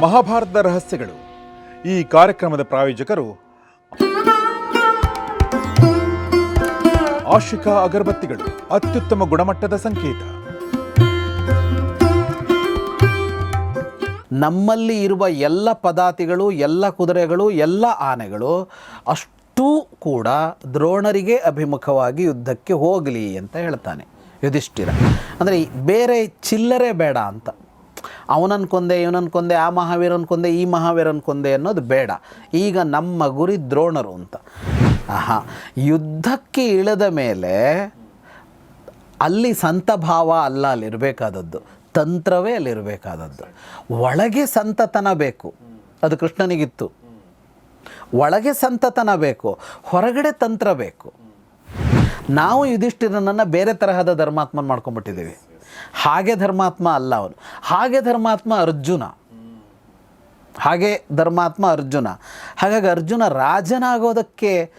ಮಹಾಭಾರತದ ರಹಸ್ಯಗಳು. ಈ ಕಾರ್ಯಕ್ರಮದ ಪ್ರಾಯೋಜಕರು ಆಶಿಕಾ ಅಗರಬತ್ತಿಗಳು. ಅತ್ಯುತ್ತಮ ಗುಣಮಟ್ಟದ ಸಂಕೇತ. ನಮ್ಮಲ್ಲಿ ಇರುವ ಎಲ್ಲ ಪದಾತಿಗಳು ಎಲ್ಲ ಕುದುರೆಗಳು, ಎಲ್ಲ ಆನೆಗಳು ಅಷ್ಟೂ ಕೂಡ ದ್ರೋಣರಿಗೆ ಅಭಿಮುಖವಾಗಿ ಯುದ್ಧಕ್ಕೆ ಹೋಗಲಿ ಅಂತ ಹೇಳ್ತಾನೆ ಯುಧಿಷ್ಠಿರ. ಅಂದರೆ ಬೇರೆ ಚಿಲ್ಲರೆ ಬೇಡ ಅಂತ. ಅವನನ್ನು ಕೊಂದೆ ಇವನನ್ನು ಕೊಂದೆ ಆ ಮಹಾವೀರನ್ ಕೊಂದೆ ಈ ಮಹಾವೀರನ್ ಕೊಂದೆ ಅನ್ನೋದು ಬೇಡ. ಈಗ ನಮ್ಮ ಗುರಿ ದ್ರೋಣರು ಅಂತ. ಆಹಾ, ಯುದ್ಧಕ್ಕೆ ಇಳಿದ ಮೇಲೆ ಅಲ್ಲಿ ಸಂತ ಭಾವ ಅಲ್ಲ, ಅಲ್ಲಿರಬೇಕಾದದ್ದು. ತಂತ್ರವೇ ಅಲ್ಲಿರಬೇಕಾದದ್ದು. ಒಳಗೆ ಸಂತತನ ಬೇಕು. ಅದು ಕೃಷ್ಣನಿಗಿತ್ತು. ಒಳಗೆ ಸಂತತನ ಬೇಕು, ಹೊರಗಡೆ ತಂತ್ರ ಬೇಕು. ನಾವು ಯುಧಿಷ್ಠಿರನನ್ನು ಬೇರೆ ತರಹದ ಧರ್ಮಾತ್ಮನ ಮಾಡ್ಕೊಂಬಿಟ್ಟಿದ್ದೀವಿ ಹಾಗೆ ಧರ್ಮಾತ್ಮ ಅಲ್ಲ ಅವನು. ಹಾಗೆ ಧರ್ಮಾತ್ಮ ಅರ್ಜುನ. ಹಾಗೆ ಧರ್ಮಾತ್ಮ ಅರ್ಜುನ. ಹಾಗಾಗಿ ಅರ್ಜುನ ರಾಜನಾಗೋದಕ್ಕೆ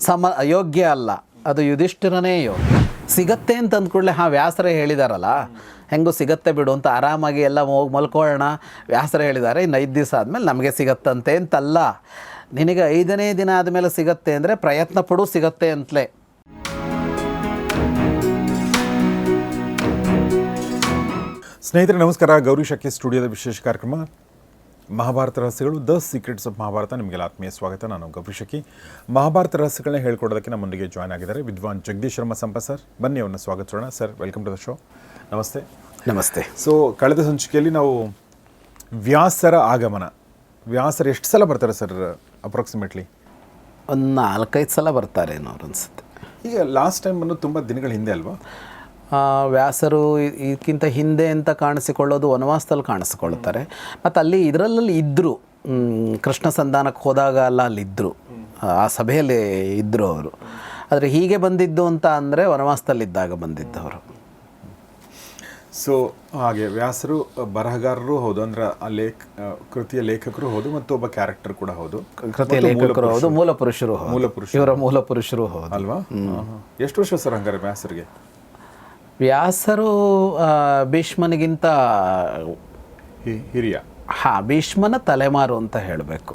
ಸಮ, ಯೋಗ್ಯ ಅಲ್ಲ. ಅದು ಯುಧಿಷ್ಠಿರನೇ ಯೋಗ್ಯ. ಸಿಗತ್ತೆ ಅಂತ ಅಂದ್ಕೂಡಲೇ ಹಾಂ, ವ್ಯಾಸರ ಹೇಳಿದಾರಲ್ಲ? ಹೆಂಗೂ ಸಿಗತ್ತೆ ಬಿಡು ಅಂತ ಆರಾಮಾಗಿ ಎಲ್ಲ ಹೋಗಿ ಮಲ್ಕೊಳ್ಳೋಣ. ವ್ಯಾಸರ ಹೇಳಿದ್ದಾರೆ ಇನ್ನು ಐದು ದಿವಸ ಆದಮೇಲೆ ನಮಗೆ ಸಿಗತ್ತಂತೆ ಅಂತಲ್ಲ. ನಿನಗೆ ಐದನೇ ದಿನ ಆದಮೇಲೆ ಸಿಗತ್ತೆ ಅಂದರೆ ಪ್ರಯತ್ನ ಪಡು ಸಿಗತ್ತೆ ಅಂತಲೇ. ಸ್ನೇಹಿತರೆ ನಮಸ್ಕಾರ. ಗೌರಿ ಶಕ್ತಿ ಸ್ಟುಡಿಯೋದ ವಿಶೇಷ ಕಾರ್ಯಕ್ರಮ. ಮಹಾಭಾರತ ರಹಸ್ಯಗಳು ದ ಸೀಕ್ರೆಟ್ಸ್ ಆಫ್ ಮಹಾಭಾರತ. ನಿಮಗೆಲ್ಲ ಆತ್ಮೀಯ ಸ್ವಾಗತ. ನಾನು ಗೌರಿ ಶಕಿ ಮಹಾಭಾರತ ರಹಸ್ಯಗಳನ್ನ ಹೇಳ್ಕೊಡೋದಕ್ಕೆ ನಮ್ಮೊಂದಿಗೆ ಜಾಯ್ನ್ ಆಗಿದ್ದಾರೆ ವಿದ್ವಾನ್ ಜಗದೀಶ್ ಶರ್ಮ ಸಂಪ ಸರ್. ಬನ್ನಿ ಅವ್ರನ್ನ ಸ್ವಾಗತಿಸೋಣ sir welcome to the show ನಮಸ್ತೆ. ನಮಸ್ತೆ. ಸೊ ಕಳೆದ ಸಂಚಿಕೆಯಲ್ಲಿ ನಾವು ವ್ಯಾಸರ ಆಗಮನ ವ್ಯಾಸರು ಎಷ್ಟು ಸಲ ಬರ್ತಾರೆ ಸರ್ ಅಪ್ರಾಕ್ಸಿಮೇಟ್ಲಿ ಒಂದು ನಾಲ್ಕೈದು ಸಲ ಬರ್ತಾರೆ ಅವ್ರು ಅನಿಸುತ್ತೆ. ಈಗ ಲಾಸ್ಟ್ ಟೈಮ್ ಅನ್ನೋದು ತುಂಬ ದಿನಗಳ ಹಿಂದೆ ಅಲ್ವಾ? ವ್ಯಾಸರು ಇದಕ್ಕಿಂತ ಹಿಂದೆ ಅಂತ ಕಾಣಿಸಿಕೊಳ್ಳೋದು ವನವಾಸದಲ್ಲಿ ಕಾಣಿಸ್ಕೊಳ್ತಾರೆ. ಮತ್ತು ಅಲ್ಲಿ ಇದರಲ್ಲಿ ಇದ್ದರು ಕೃಷ್ಣ ಸಂಧಾನಕ್ಕೆ ಹೋದಾಗ ಅಲ್ಲ ಅಲ್ಲಿ ಇದ್ದರು ಆ ಸಭೆಯಲ್ಲಿ ಇದ್ದರು ಅವರು. ಆದರೆ ಹೀಗೆ ಬಂದಿದ್ದು ಅಂತ ಅಂದರೆ ವನವಾಸದಲ್ಲಿದ್ದಾಗ ಬಂದಿದ್ದವರು. ಸೊ ಹಾಗೆ ವ್ಯಾಸರು ಬರಹಗಾರರು ಹೌದು ಅಂದ್ರೆ ಆ ಲೇಖ ಕೃತಿಯ ಲೇಖಕರು ಹೌದು ಮತ್ತು ಒಬ್ಬ ಕ್ಯಾರೆಕ್ಟರ್ ಕೂಡ ಹೌದು. ಕೃತಿಯ ಲೇಖಕರು ಹೌದು ಮೂಲ ಪುರುಷರು ಮೂಲ ಪುರುಷ ಇವರ ಮೂಲ ಪುರುಷರು ಹೌದು. ಅಲ್ವಾ? ಎಷ್ಟು ವರ್ಷ ಸರ್ ಹಂಗಾರೆ ವ್ಯಾಸರಿಗೆ? ವ್ಯಾಸರು ಭೀಷ್ಮನಿಗಿಂತ ಹಿರಿಯ. ಹಾ ಭೀಷ್ಮನ ತಲೆಮಾರು ಅಂತ ಹೇಳಬೇಕು.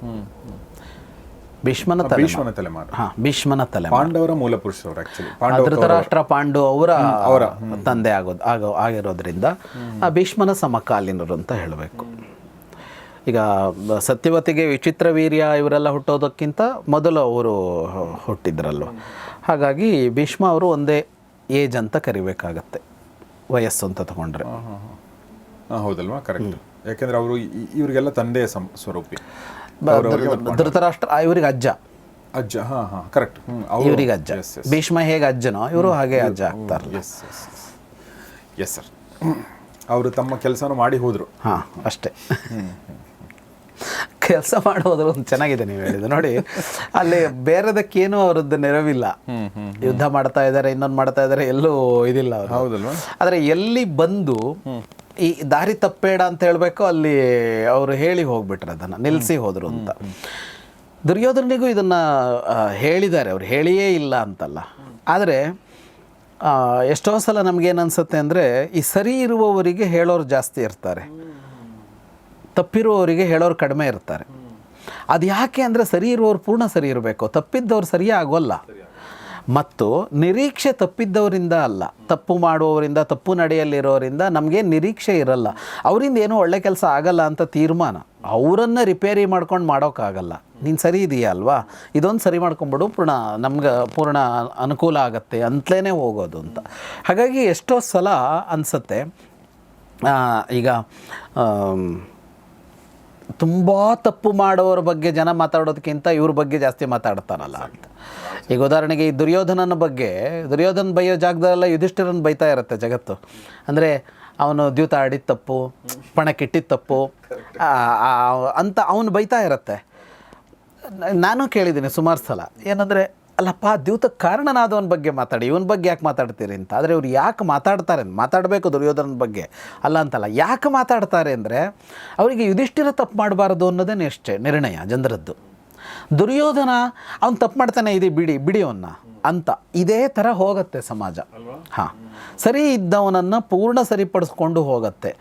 ಭೀಷ್ಮನ ತಲೆ ಭೀಷ್ಮನ ತಲೆಮಾರು. ಹಾಂ ಭೀಷ್ಮನ ತಲೆ ಪಾಂಡವರ ಮೂಲ ಪುರುಷರು ಆಕ್ಚುಲಿ ಧೃತರಾಷ್ಟ್ರ ಪಾಂಡು ಅವರ ತಂದೆ ಆಗೋದು ಆಗೋ ಆಗಿರೋದ್ರಿಂದ ಆ ಭೀಷ್ಮನ ಸಮಕಾಲೀನರು ಅಂತ ಹೇಳಬೇಕು. ಈಗ ಸತ್ಯವತಿಗೆ ವಿಚಿತ್ರ ವೀರ್ಯ ಇವರೆಲ್ಲ ಹುಟ್ಟೋದಕ್ಕಿಂತ ಮೊದಲು ಅವರು ಹುಟ್ಟಿದ್ರಲ್ವ? ಹಾಗಾಗಿ ಭೀಷ್ಮ ಅವರು ಒಂದೇ ಏಜ್ ಅಂತ ಕರಿಬೇಕಾಗತ್ತೆ ವಯಸ್ಸು ಅಂತ ತಗೊಂಡ್ರೆ. ಹೌದಲ್ವಾ? ಕರೆಕ್ಟ್ ಯಾಕೆಂದ್ರೆ ಅವರು ಇವರಿಗೆಲ್ಲ ತಂದೆಯ ಸಂ- ಸ್ವರೂಪಿ. ಧೃತರಾಷ್ಟ್ರ ಇವರಿಗೆ ಅಜ್ಜ. ಅಜ್ಜ ಹಾ ಹಾ ಕರೆಕ್ಟ್ ಇವರಿಗೆ ಅಜ್ಜ. ಭೀಷ್ಮ ಹೇಗೆ ಅಜ್ಜನೋ ಇವರು ಹಾಗೆ ಅಜ್ಜ ಆಗ್ತಾರಲ್ಲ ಎಸ್ ಸರ್ ಅವರು ತಮ್ಮ ಕೆಲಸನ ಮಾಡಿ ಹೋದ್ರು. ಹಾಂ ಅಷ್ಟೇ. ಕೆಲಸ ಮಾಡೋದ್ರು ಒಂದು ಚೆನ್ನಾಗಿದೆ ನೀವು ಹೇಳಿದ್ದು. ನೋಡಿ ಅಲ್ಲಿ ಬೇರೆದಕ್ಕೇನು ಅವರದ್ದು ನೆರವಿಲ್ಲ. ಯುದ್ಧ ಮಾಡ್ತಾ ಇದ್ದಾರೆ ಇನ್ನೊಂದು ಮಾಡ್ತಾ ಇದ್ದಾರೆ ಎಲ್ಲೂ ಇದಿಲ್ಲ ಅವರು ಹೌದಲ್ವಾ? ಆದರೆ ಎಲ್ಲಿ ಬಂದು ಈ ದಾರಿ ತಪ್ಪೇಡ ಅಂತ ಹೇಳಬೇಕು, ಅಲ್ಲಿ ಅವರು ಹೇಳಿ ಹೋಗ್ಬಿಟ್ರೆ ಅದನ್ನು ನಿಲ್ಲಿಸಿ ಹೋದರು ಅಂತ. ದುರ್ಯೋಧನಿಗೂ ಇದನ್ನು ಹೇಳಿದ್ದಾರೆ, ಅವ್ರು ಹೇಳಿಯೇ ಇಲ್ಲ ಅಂತಲ್ಲ. ಆದರೆ ಎಷ್ಟೋ ಸಲ ನಮಗೇನು ಅನ್ಸುತ್ತೆ ಅಂದರೆ, ಈ ಸರಿ ಇರುವವರಿಗೆ ಹೇಳೋರು ಜಾಸ್ತಿ ಇರ್ತಾರೆ. ತಪ್ಪಿರುವವರಿಗೆ ಹೇಳೋರು ಕಡಿಮೆ ಇರ್ತಾರೆ. ಅದು ಯಾಕೆ ಅಂದರೆ, ಸರಿ ಇರುವವರು ಪೂರ್ಣ ಸರಿ ಇರಬೇಕು. ತಪ್ಪಿದ್ದವ್ರು ಸರಿಯೇ ಆಗೋಲ್ಲ. ಮತ್ತು ನಿರೀಕ್ಷೆ ತಪ್ಪಿದ್ದವರಿಂದ ಅಲ್ಲ. ತಪ್ಪು ಮಾಡುವವರಿಂದ, ತಪ್ಪು ನಡೆಯಲ್ಲಿರೋರಿಂದ ನಮಗೆ ನಿರೀಕ್ಷೆ ಇರಲ್ಲ. ಅವರಿಂದ ಏನೂ ಒಳ್ಳೆ ಕೆಲಸ ಆಗಲ್ಲ ಅಂತ ತೀರ್ಮಾನ. ಅವರನ್ನು ರಿಪೇರಿ ಮಾಡ್ಕೊಂಡು ಮಾಡೋಕ್ಕಾಗಲ್ಲ ನೀನು ಸರಿ ಇದೆಯಾ ಅಲ್ವಾ? ಇದೊಂದು ಸರಿ ಮಾಡ್ಕೊಂಬಿಡು ಪೂರ್ಣ ನಮ್ಗೆ ಪೂರ್ಣ ಅನುಕೂಲ ಆಗತ್ತೆ ಅಂತಲೇ ಹೋಗೋದು ಅಂತ. ಹಾಗಾಗಿ ಎಷ್ಟೋ ಸಲ ಅನಿಸುತ್ತೆ ಈಗ ತುಂಬ ತಪ್ಪು ಮಾಡೋರ ಬಗ್ಗೆ ಜನ ಮಾತಾಡೋದಕ್ಕಿಂತ ಇವ್ರ ಬಗ್ಗೆ ಜಾಸ್ತಿ ಮಾತಾಡ್ತಾರಲ್ಲ ಅಂತ. ಈಗ ಉದಾಹರಣೆಗೆ ಈ ದುರ್ಯೋಧನನ ಬಗ್ಗೆ, ದುರ್ಯೋಧನ ಬೈಯೋ ಜಾಗದಲ್ಲ ಯುಧಿಷ್ಠಿರನ್ ಬೈತಾ ಇರುತ್ತೆ ಜಗತ್ತು. ಅಂದರೆ ಅವನು ದ್ಯೂತ ಆಡಿದ ತಪ್ಪು ಪಣಕ್ಕಿಟ್ಟಿದ್ದ ತಪ್ಪು ಅಂತ ಅವನು ಬೈತಾ ಇರುತ್ತೆ. ನಾನು ಕೇಳಿದ್ದೀನಿ ಸುಮಾರು ಸಲ. ಏನಂದರೆ ಅಲ್ಲಪ್ಪ ದ್ಯೂತಕ್ಕೆ ಕಾರಣನಾದವನ ಬಗ್ಗೆ ಮಾತಾಡಿ. ಇವನ ಬಗ್ಗೆ ಯಾಕೆ ಮಾತಾಡ್ತೀರಿ ಅಂತ. ಆದರೆ ಇವ್ರು ಯಾಕೆ ಮಾತಾಡ್ತಾರೆ ಮಾತಾಡಬೇಕು ದುರ್ಯೋಧನ ಬಗ್ಗೆ. ಅಲ್ಲ ಅಂತಲ್ಲ ಯಾಕೆ ಮಾತಾಡ್ತಾರೆ ಅಂದರೆ ಅವರಿಗೆ ಯುಧಿಷ್ಠಿರ ತಪ್ಪು ಮಾಡಬಾರ್ದು ಅನ್ನೋದೇ ಅಷ್ಟೇ ನಿರ್ಣಯ ಜನರದ್ದು. ದುರ್ಯೋಧನ ಅವ್ನು ತಪ್ಪು ಮಾಡ್ತಾನೆ ಇದೆ ಬಿಡಿ ಬಿಡಿ ಅವನ್ನ ಅಂತ. ಇದೇ ಥರ ಹೋಗುತ್ತೆ ಸಮಾಜ. ಹಾಂ. ಸರಿ ಇದ್ದವನನ್ನು ಪೂರ್ಣ ಸರಿಪಡಿಸ್ಕೊಂಡು ಹೋಗುತ್ತೆ.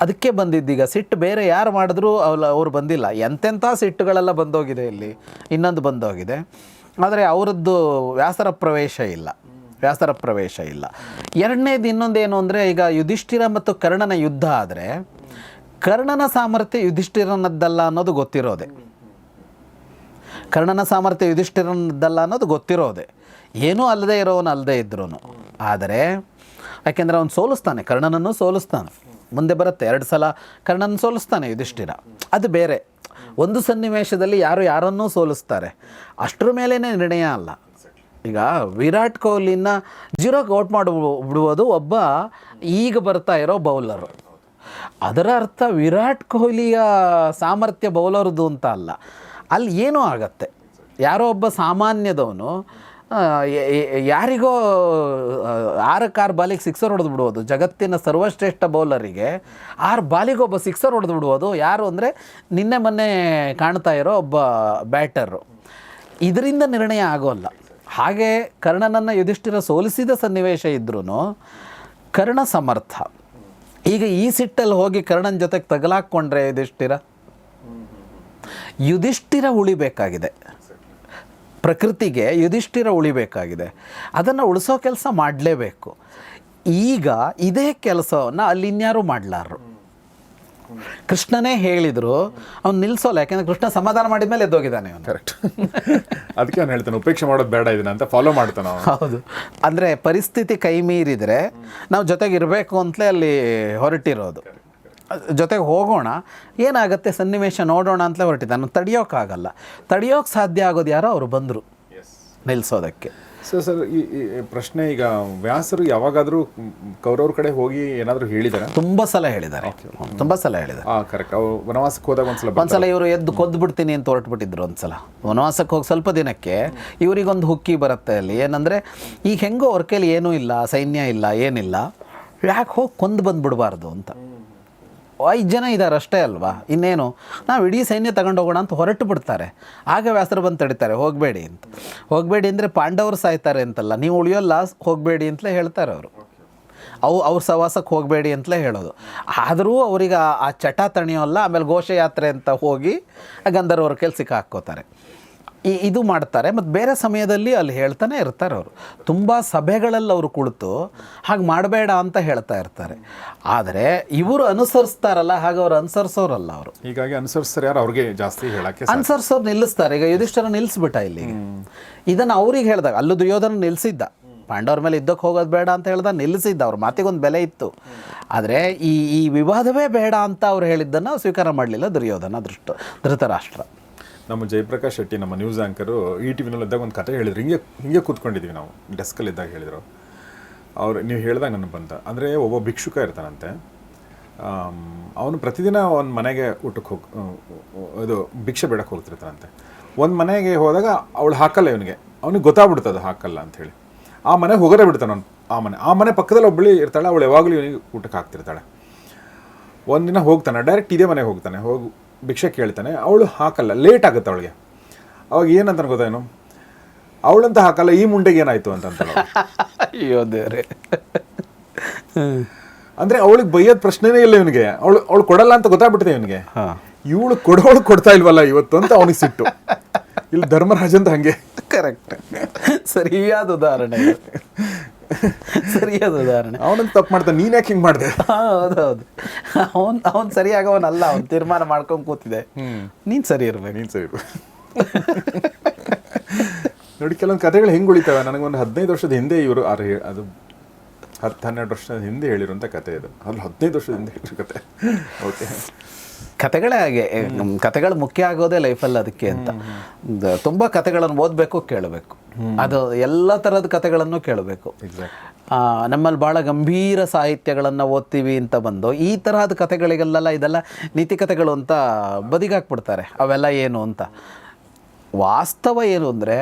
ಅದಕ್ಕೆ ಬಂದಿದ್ದೀಗ ಸಿಟ್ಟು ಬೇರೆ ಯಾರು ಮಾಡಿದ್ರು ಅವ್ಲ ಅವ್ರು ಬಂದಿಲ್ಲ. ಎಂತೆಂಥ ಸಿಟ್ಟುಗಳೆಲ್ಲ ಬಂದೋಗಿದೆ ಇಲ್ಲಿ. ಇನ್ನೊಂದು ಬಂದೋಗಿದೆ. ಆದರೆ ಅವರದ್ದು ವ್ಯಾಸರ ಪ್ರವೇಶ ಇಲ್ಲ. ವ್ಯಾಸರ ಪ್ರವೇಶ ಇಲ್ಲ. ಎರಡನೇದು ಇನ್ನೊಂದೇನು ಅಂದರೆ, ಈಗ ಯುಧಿಷ್ಠಿರ ಮತ್ತು ಕರ್ಣನ ಯುದ್ಧ ಆದರೆ, ಕರ್ಣನ ಸಾಮರ್ಥ್ಯ ಯುಧಿಷ್ಠಿರನದ್ದಲ್ಲ ಅನ್ನೋದು ಗೊತ್ತಿರೋದೆ. ಕರ್ಣನ ಸಾಮರ್ಥ್ಯ ಯುಧಿಷ್ಠಿರನದ್ದಲ್ಲ ಅನ್ನೋದು ಗೊತ್ತಿರೋದೆ. ಏನೂ ಅಲ್ಲದೆ ಇರೋವನು ಅಲ್ಲದೆ ಇದ್ರೂ ಆದರೆ, ಯಾಕೆಂದರೆ ಅವನು ಸೋಲಿಸ್ತಾನೆ, ಕರ್ಣನನ್ನು ಸೋಲಿಸ್ತಾನೆ. ಮುಂದೆ ಬರುತ್ತೆ, ಎರಡು ಸಲ ಕರ್ಣನ ಸೋಲಿಸ್ತಾನೆ ಯುಧಿಷ್ಠಿರ. ಅದು ಬೇರೆ. ಒಂದು ಸನ್ನಿವೇಶದಲ್ಲಿ ಯಾರು ಯಾರನ್ನೂ ಸೋಲಿಸ್ತಾರೆ. ಅಷ್ಟರ ಮೇಲೇ ನಿರ್ಣಯ ಅಲ್ಲ. ಈಗ ವಿರಾಟ್ ಕೊಹ್ಲಿನ ಜೀರೋಗೆ ಔಟ್ ಮಾಡಿ ಬಿಡುವುದು ಒಬ್ಬ ಈಗ ಬರ್ತಾ ಇರೋ ಬೌಲರು. ಅದರ ಅರ್ಥ ವಿರಾಟ್ ಕೊಹ್ಲಿಯ ಸಾಮರ್ಥ್ಯ ಬೌಲರ್ದು ಅಂತ ಅಲ್ಲ. ಅಲ್ಲಿ ಏನೂ ಆಗತ್ತೆ. ಯಾರೋ ಒಬ್ಬ ಸಾಮಾನ್ಯದವನು ಯಾರಿಗೋ ಆರಕ್ಕೆ ಆರು ಬಾಲಿಗೆ ಸಿಕ್ಸರ್ ಹೊಡೆದು ಬಿಡುವುದು ಜಗತ್ತಿನ ಸರ್ವಶ್ರೇಷ್ಠ ಬೌಲರಿಗೆ ಆರು ಬಾಲಿಗೆ ಒಬ್ಬ ಸಿಕ್ಸರ್ ಹೊಡೆದು ಬಿಡುವುದು ಯಾರು ಅಂದರೆ ನಿನ್ನೆ ಮೊನ್ನೆ ಕಾಣ್ತಾ ಇರೋ ಒಬ್ಬ ಬ್ಯಾಟರು. ಇದರಿಂದ ನಿರ್ಣಯ ಆಗೋಲ್ಲ. ಹಾಗೆ ಕರ್ಣನನ್ನು ಯುಧಿಷ್ಠಿರ ಸೋಲಿಸಿದ ಸನ್ನಿವೇಶ ಇದ್ರೂ ಕರ್ಣ ಸಮರ್ಥ. ಈಗ ಈ ಸಿಟ್ಟಲ್ಲಿ ಹೋಗಿ ಕರ್ಣನ ಜೊತೆಗೆ ತಗಲಾಕ್ಕೊಂಡ್ರೆ ಯುಧಿಷ್ಠಿರ? ಯುಧಿಷ್ಠಿರ ಉಳಿಬೇಕಾಗಿದೆ. ಪ್ರಕೃತಿಗೆ ಯುಧಿಷ್ಠಿರ ಉಳಿಬೇಕಾಗಿದೆ. ಅದನ್ನು ಉಳಿಸೋ ಕೆಲಸ ಮಾಡಲೇಬೇಕು. ಈಗ ಇದೇ ಕೆಲಸವನ್ನು ಅಲ್ಲಿ ಇನ್ಯಾರು ಮಾಡಲಾರರು? ಕೃಷ್ಣನೇ ಹೇಳಿದರು ಅವ್ನು ನಿಲ್ಸೋಲ್ಲ ಯಾಕೆಂದ್ರೆ ಕೃಷ್ಣ ಸಮಾಧಾನ ಮಾಡಿದ ಮೇಲೆ ಎದ್ದೋಗಿದ್ದಾನೆ ಅವನು ಕರೆಕ್ಟ್ ಅದಕ್ಕೆ ಅವ್ನು ಹೇಳ್ತಾನೆ ಉಪೇಕ್ಷೆ ಮಾಡೋದು ಬೇಡ ಇದನ್ನ ಅಂತ ಫಾಲೋ ಮಾಡ್ತಾನೆ ಹೌದು. ಅಂದರೆ ಪರಿಸ್ಥಿತಿ ಕೈ ಮೀರಿದರೆ ನಾವು ಜೊತೆಗೆ ಇರಬೇಕು ಅಂತಲೇ ಅಲ್ಲಿ ಹೊರಟಿರೋದು. ಜೊತೆಗೆ ಹೋಗೋಣ ಏನಾಗುತ್ತೆ ಸನ್ನಿವೇಶ ನೋಡೋಣ ಅಂತಲೇ ಹೊರಟಿದ್ದಾನೆ ತಡಿಯೋಕ್ಕಾಗಲ್ಲ ತಡಿಯೋಕೆ ಸಾಧ್ಯ ಆಗೋದು ಯಾರೋ ಅವರು ಬಂದರು ನಿಲ್ಲಿಸೋದಕ್ಕೆ ಸರ್ ಸರ್ ಈ ಪ್ರಶ್ನೆ ಈಗ ವ್ಯಾಸರು ಯಾವಾಗಾದರೂ ಕೌರವ್ರ ಕಡೆ ಹೋಗಿ ಏನಾದರೂ ಹೇಳಿದ್ದಾರೆ ತುಂಬ ಸಲ ಹೇಳಿದ್ದಾರೆ. ತುಂಬ ಸಲ ಹೇಳಿದ್ದಾರೆ. ಆ ಕರೆಕ್ಟ್ ಅವು ವನವಾಸಕ್ಕೆ ಹೋದಾಗ ಒಂದ್ಸಲ ಒಂದು ಒಂದ್ಸಲ ಇವರು ಎದ್ದು ಕೊದ್ದು ಬಿಡ್ತೀನಿ ಅಂತ ಹೊರಟ್ಬಿಟ್ಟಿದ್ರು ಒಂದ್ಸಲ. ವನವಾಸಕ್ಕೆ ಹೋಗಿ ಸ್ವಲ್ಪ ದಿನಕ್ಕೆ ಇವರಿಗೊಂದು ಹುಕ್ಕಿ ಬರುತ್ತೆ ಅಲ್ಲಿ. ಏನಂದರೆ ಈಗ ಹೆಂಗೋ ಅವ್ರ ಕೈಲಿ ಏನೂ ಇಲ್ಲ ಸೈನ್ಯ ಇಲ್ಲ ಏನಿಲ್ಲ. ಯಾಕೆ ಹೋಗಿ ಕೊಂದು ಬಂದುಬಿಡಬಾರ್ದು ಅಂತ. ಐದು ಜನ ಇದ್ದಾರೆ ಅಷ್ಟೇ ಅಲ್ವಾ? ಇನ್ನೇನು? ನಾವು ಇಡೀ ಸೈನ್ಯ ಹೋಗೋಣ ಅಂತ ಹೊರಟು ಬಿಡ್ತಾರೆ. ಆಗ ವ್ಯಾಸರು ಬಂದು ತಡಿತಾರೆ, ಹೋಗಬೇಡಿ ಅಂತ. ಹೋಗಬೇಡಿ ಅಂದರೆ ಪಾಂಡವರು ಸಾಯ್ತಾರೆ ಅಂತಲ್ಲ, ನೀವು ಉಳಿಯೋಲ್ಲ, ಹೋಗಬೇಡಿ ಅಂತಲೇ ಹೇಳ್ತಾರೆ ಅವರು. ಅವು ಅವ್ರ ಸವಾಸಕ್ಕೆ ಹೋಗಬೇಡಿ ಅಂತಲೇ ಹೇಳೋದು. ಆದರೂ ಅವ್ರಿಗೆ ಆ- ಚಟ ತಣಿಯೋಲ್ಲ ಆಮೇಲೆ ಘೋಷಯಾತ್ರೆ ಅಂತ ಹೋಗಿ ಗಂಧರ್ವರ ಕೆಲಸಕ್ಕೆ ಸಿಕ್ಕಾಕ್ಕೋತಾರೆ ಈ ಇದು ಮಾಡ್ತಾರೆ ಮತ್ತು ಬೇರೆ ಸಮಯದಲ್ಲಿ ಅಲ್ಲಿ ಹೇಳ್ತಾನೆ ಇರ್ತಾರೆ ಅವರು. ತುಂಬ ಸಭೆಗಳಲ್ಲಿ ಅವರು ಕುಳಿತು ಹಾಗೆ ಮಾಡಬೇಡ ಅಂತ ಹೇಳ್ತಾ ಇರ್ತಾರೆ. ಆದರೆ ಇವರು ಅನುಸರಿಸ್ತಾರಲ್ಲ ಹಾಗೆ ಅವ್ರು ಅನುಸರಿಸೋರಲ್ಲ ಅವರು. ಹೀಗಾಗಿ ಅನುಸರಿಸ್ತಾರೆ ಯಾರು? ಅವ್ರಿಗೆ ಜಾಸ್ತಿ ಹೇಳಕ್ಕೆ ಅನುಸರಿಸೋರು ನಿಲ್ಲಿಸ್ತಾರೆ ಈಗ ಯುಧಿಷ್ಠರ ನಿಲ್ಲಿಸ್ಬಿಟ್ಟ ಇಲ್ಲಿಗೆ. ಇದನ್ನು ಅವ್ರಿಗೆ ಹೇಳಿದಾಗ ಅಲ್ಲೂ ದುರ್ಯೋಧನ ನಿಲ್ಲಿಸಿದ್ದ ಪಾಂಡವರ ಮೇಲೆ ಇದ್ದಕ್ಕೆ ಹೋಗೋದು ಬೇಡ ಅಂತ ಹೇಳ್ದ ನಿಲ್ಲಿಸಿದ್ದ ಅವ್ರ ಮಾತಿಗೊಂದು ಬೆಲೆ ಇತ್ತು. ಆದರೆ ಈ ಈ ವಿವಾದವೇ ಬೇಡ ಅಂತ ಅವ್ರು ಹೇಳಿದ್ದನ್ನು ಸ್ವೀಕಾರ ಮಾಡಲಿಲ್ಲ ದುರ್ಯೋಧನ ದೃಷ್ಟ ಧೃತರಾಷ್ಟ್ರ. ನಮ್ಮ ಜಯಪ್ರಕಾಶ್ ಶೆಟ್ಟಿ, ನಮ್ಮ ನ್ಯೂಸ್ ಆ್ಯಂಕರು ಈ ಟಿ ವಿನಲ್ಲಿ ಇದ್ದಾಗ ಒಂದು ಕತೆ ಹೇಳಿದ್ರು. ಹಿಂಗೆ ಹಿಂಗೆ ಕೂತ್ಕೊಂಡಿದ್ದೀವಿ ನಾವು. ಡೆಸ್ಕಲ್ಲಿ ಇದ್ದಾಗ ಹೇಳಿದರು. ಅವ್ರು, ನೀವು ಹೇಳಿದಾಗ ನನಗೆ ಬಂತ. ಅಂದರೆ ಒಬ್ಬ ಭಿಕ್ಷುಕ ಇರ್ತಾನಂತೆ. ಅವನು ಪ್ರತಿದಿನ ಒಂದು ಮನೆಗೆ ಊಟಕ್ಕೆ ಹೋಗಿ ಇದು ಭಿಕ್ಷೆ ಬೇಡಕ್ಕೆ ಹೋಗ್ತಿರ್ತಾನಂತೆ. ಒಂದು ಮನೆಗೆ ಹೋದಾಗ ಅವಳು ಹಾಕಲ್ಲ ಇವನಿಗೆ. ಅವನಿಗೆ ಗೊತ್ತಾಗ್ಬಿಡ್ತು ಅದು ಹಾಕಲ್ಲ ಅಂಥೇಳಿ ಆ ಮನೆ ಹೋಗರೆ ಬಿಡ್ತಾನೆ ಅವ್ನು, ಆ ಮನೆ. ಆ ಮನೆ ಪಕ್ಕದಲ್ಲಿ ಒಬ್ಬಳಿ ಇರ್ತಾಳೆ, ಅವಳು ಯಾವಾಗಲೂ ಇವನಿಗೆ ಊಟಕ್ಕೆ ಹಾಕ್ತಿರ್ತಾಳೆ. ಒಂದಿನ ಹೋಗ್ತಾನೆ ಡೈರೆಕ್ಟ್ ಇದೇ ಮನೆಗೆ ಹೋಗ್ತಾನೆ. ಹೋಗಿ ಭಿಕ್ಷೆ ಕೇಳ್ತಾನೆ ಅವಳು ಹಾಕಲ್ಲ ಲೇಟ್ ಆಗುತ್ತೆ ಅವಳಿಗೆ. ಅವಾಗ ಏನಂತ ಗೊತ್ತೇನು ಅವಳಂತ ಹಾಕಲ್ಲ ಈ ಮುಂಡೆಗೆ ಏನಾಯ್ತು ಅಂತ ಅಯ್ಯೋ ದೇವ್ರೆ. ಅಂದ್ರೆ ಅವಳಿಗೆ ಬೈಯೋದ್ ಪ್ರಶ್ನೆನೇ ಇಲ್ಲ ಇವನಿಗೆ. ಅವಳು ಅವಳು ಕೊಡಲ್ಲ ಅಂತ ಗೊತ್ತಾಗ್ಬಿಟ್ಟಿದೆ ಇವನಿಗೆ. ಹಾಂ. ಇವಳು ಕೊಡೋಳು ಕೊಡ್ತಾ ಇಲ್ವಲ್ಲ ಇವತ್ತು ಅಂತ ಅವನಿಗೆ ಸಿಟ್ಟು. ಇಲ್ಲಿ ಧರ್ಮರಾಜ್ ಅಂತ ಹಂಗೆ. ಕರೆಕ್ಟ್ ಸರಿಯಾದ ಉದಾಹರಣೆ. ಸರಿಯಾದ ಉದಾಹರಣೆ. ಅವನಂತ ತಪ್ಪು ಮಾಡ್ತಾನೆ ನೀನ್ ಯಾಕೆ ಹಿಂಗ್ ಮಾಡಿದೆ? ಹೌದೌದು ಅವನ್ ಅವನ್ ಸರಿಯಾಗವನಲ್ಲ ಅವ್ನು ತೀರ್ಮಾನ ಮಾಡ್ಕೊಂಡು ಕೂತಿದೆ. ನೀನ್ ಸರಿ ಇರ್ಬೇಕು. ನೀನ್ ಸರಿ ನೋಡಿ ಕೆಲವೊಂದು ಕಥೆಗಳು ಹೆಂಗ್ ಉಳಿತಾವೆ? ನನಗೊಂದು ಹದಿನೈದು ವರ್ಷದ ಹಿಂದೆ ಇವರು ಅದು ಹತ್ತು ಹನ್ನೆರಡು ವರ್ಷದ ಹಿಂದೆ ಹೇಳಿರುವಂಥ ಕತೆ ಇದು. ಅಲ್ಲಿ ಹದಿನೈದು ವರ್ಷದ ಹಿಂದೆ ಹೇಳಿರೋ ಕತೆ ಓಕೆ ಕತೆಗಳೇ ಹಾಗೆ ಕತೆಗಳು ಮುಖ್ಯ ಆಗೋದೇ ಲೈಫಲ್ಲಿ ಅದಕ್ಕೆ ಅಂತ. ತುಂಬ ಕತೆಗಳನ್ನು ಓದಬೇಕು ಕೇಳಬೇಕು. ಅದು ಎಲ್ಲ ಥರದ ಕತೆಗಳನ್ನು ಕೇಳಬೇಕು. ನಮ್ಮಲ್ಲಿ ಭಾಳ ಗಂಭೀರ ಸಾಹಿತ್ಯಗಳನ್ನು ಓದ್ತೀವಿ ಅಂತ ಬಂದು ಈ ತರಹದ ಕತೆಗಳಿಗೆಲ್ಲ ಇದೆಲ್ಲ ನೀತಿ ಕತೆಗಳು ಅಂತ ಬದಿಗಾಕ್ಬಿಡ್ತಾರೆ. ಅವೆಲ್ಲ ಏನು ಅಂತ. ವಾಸ್ತವ ಏನು ಅಂದರೆ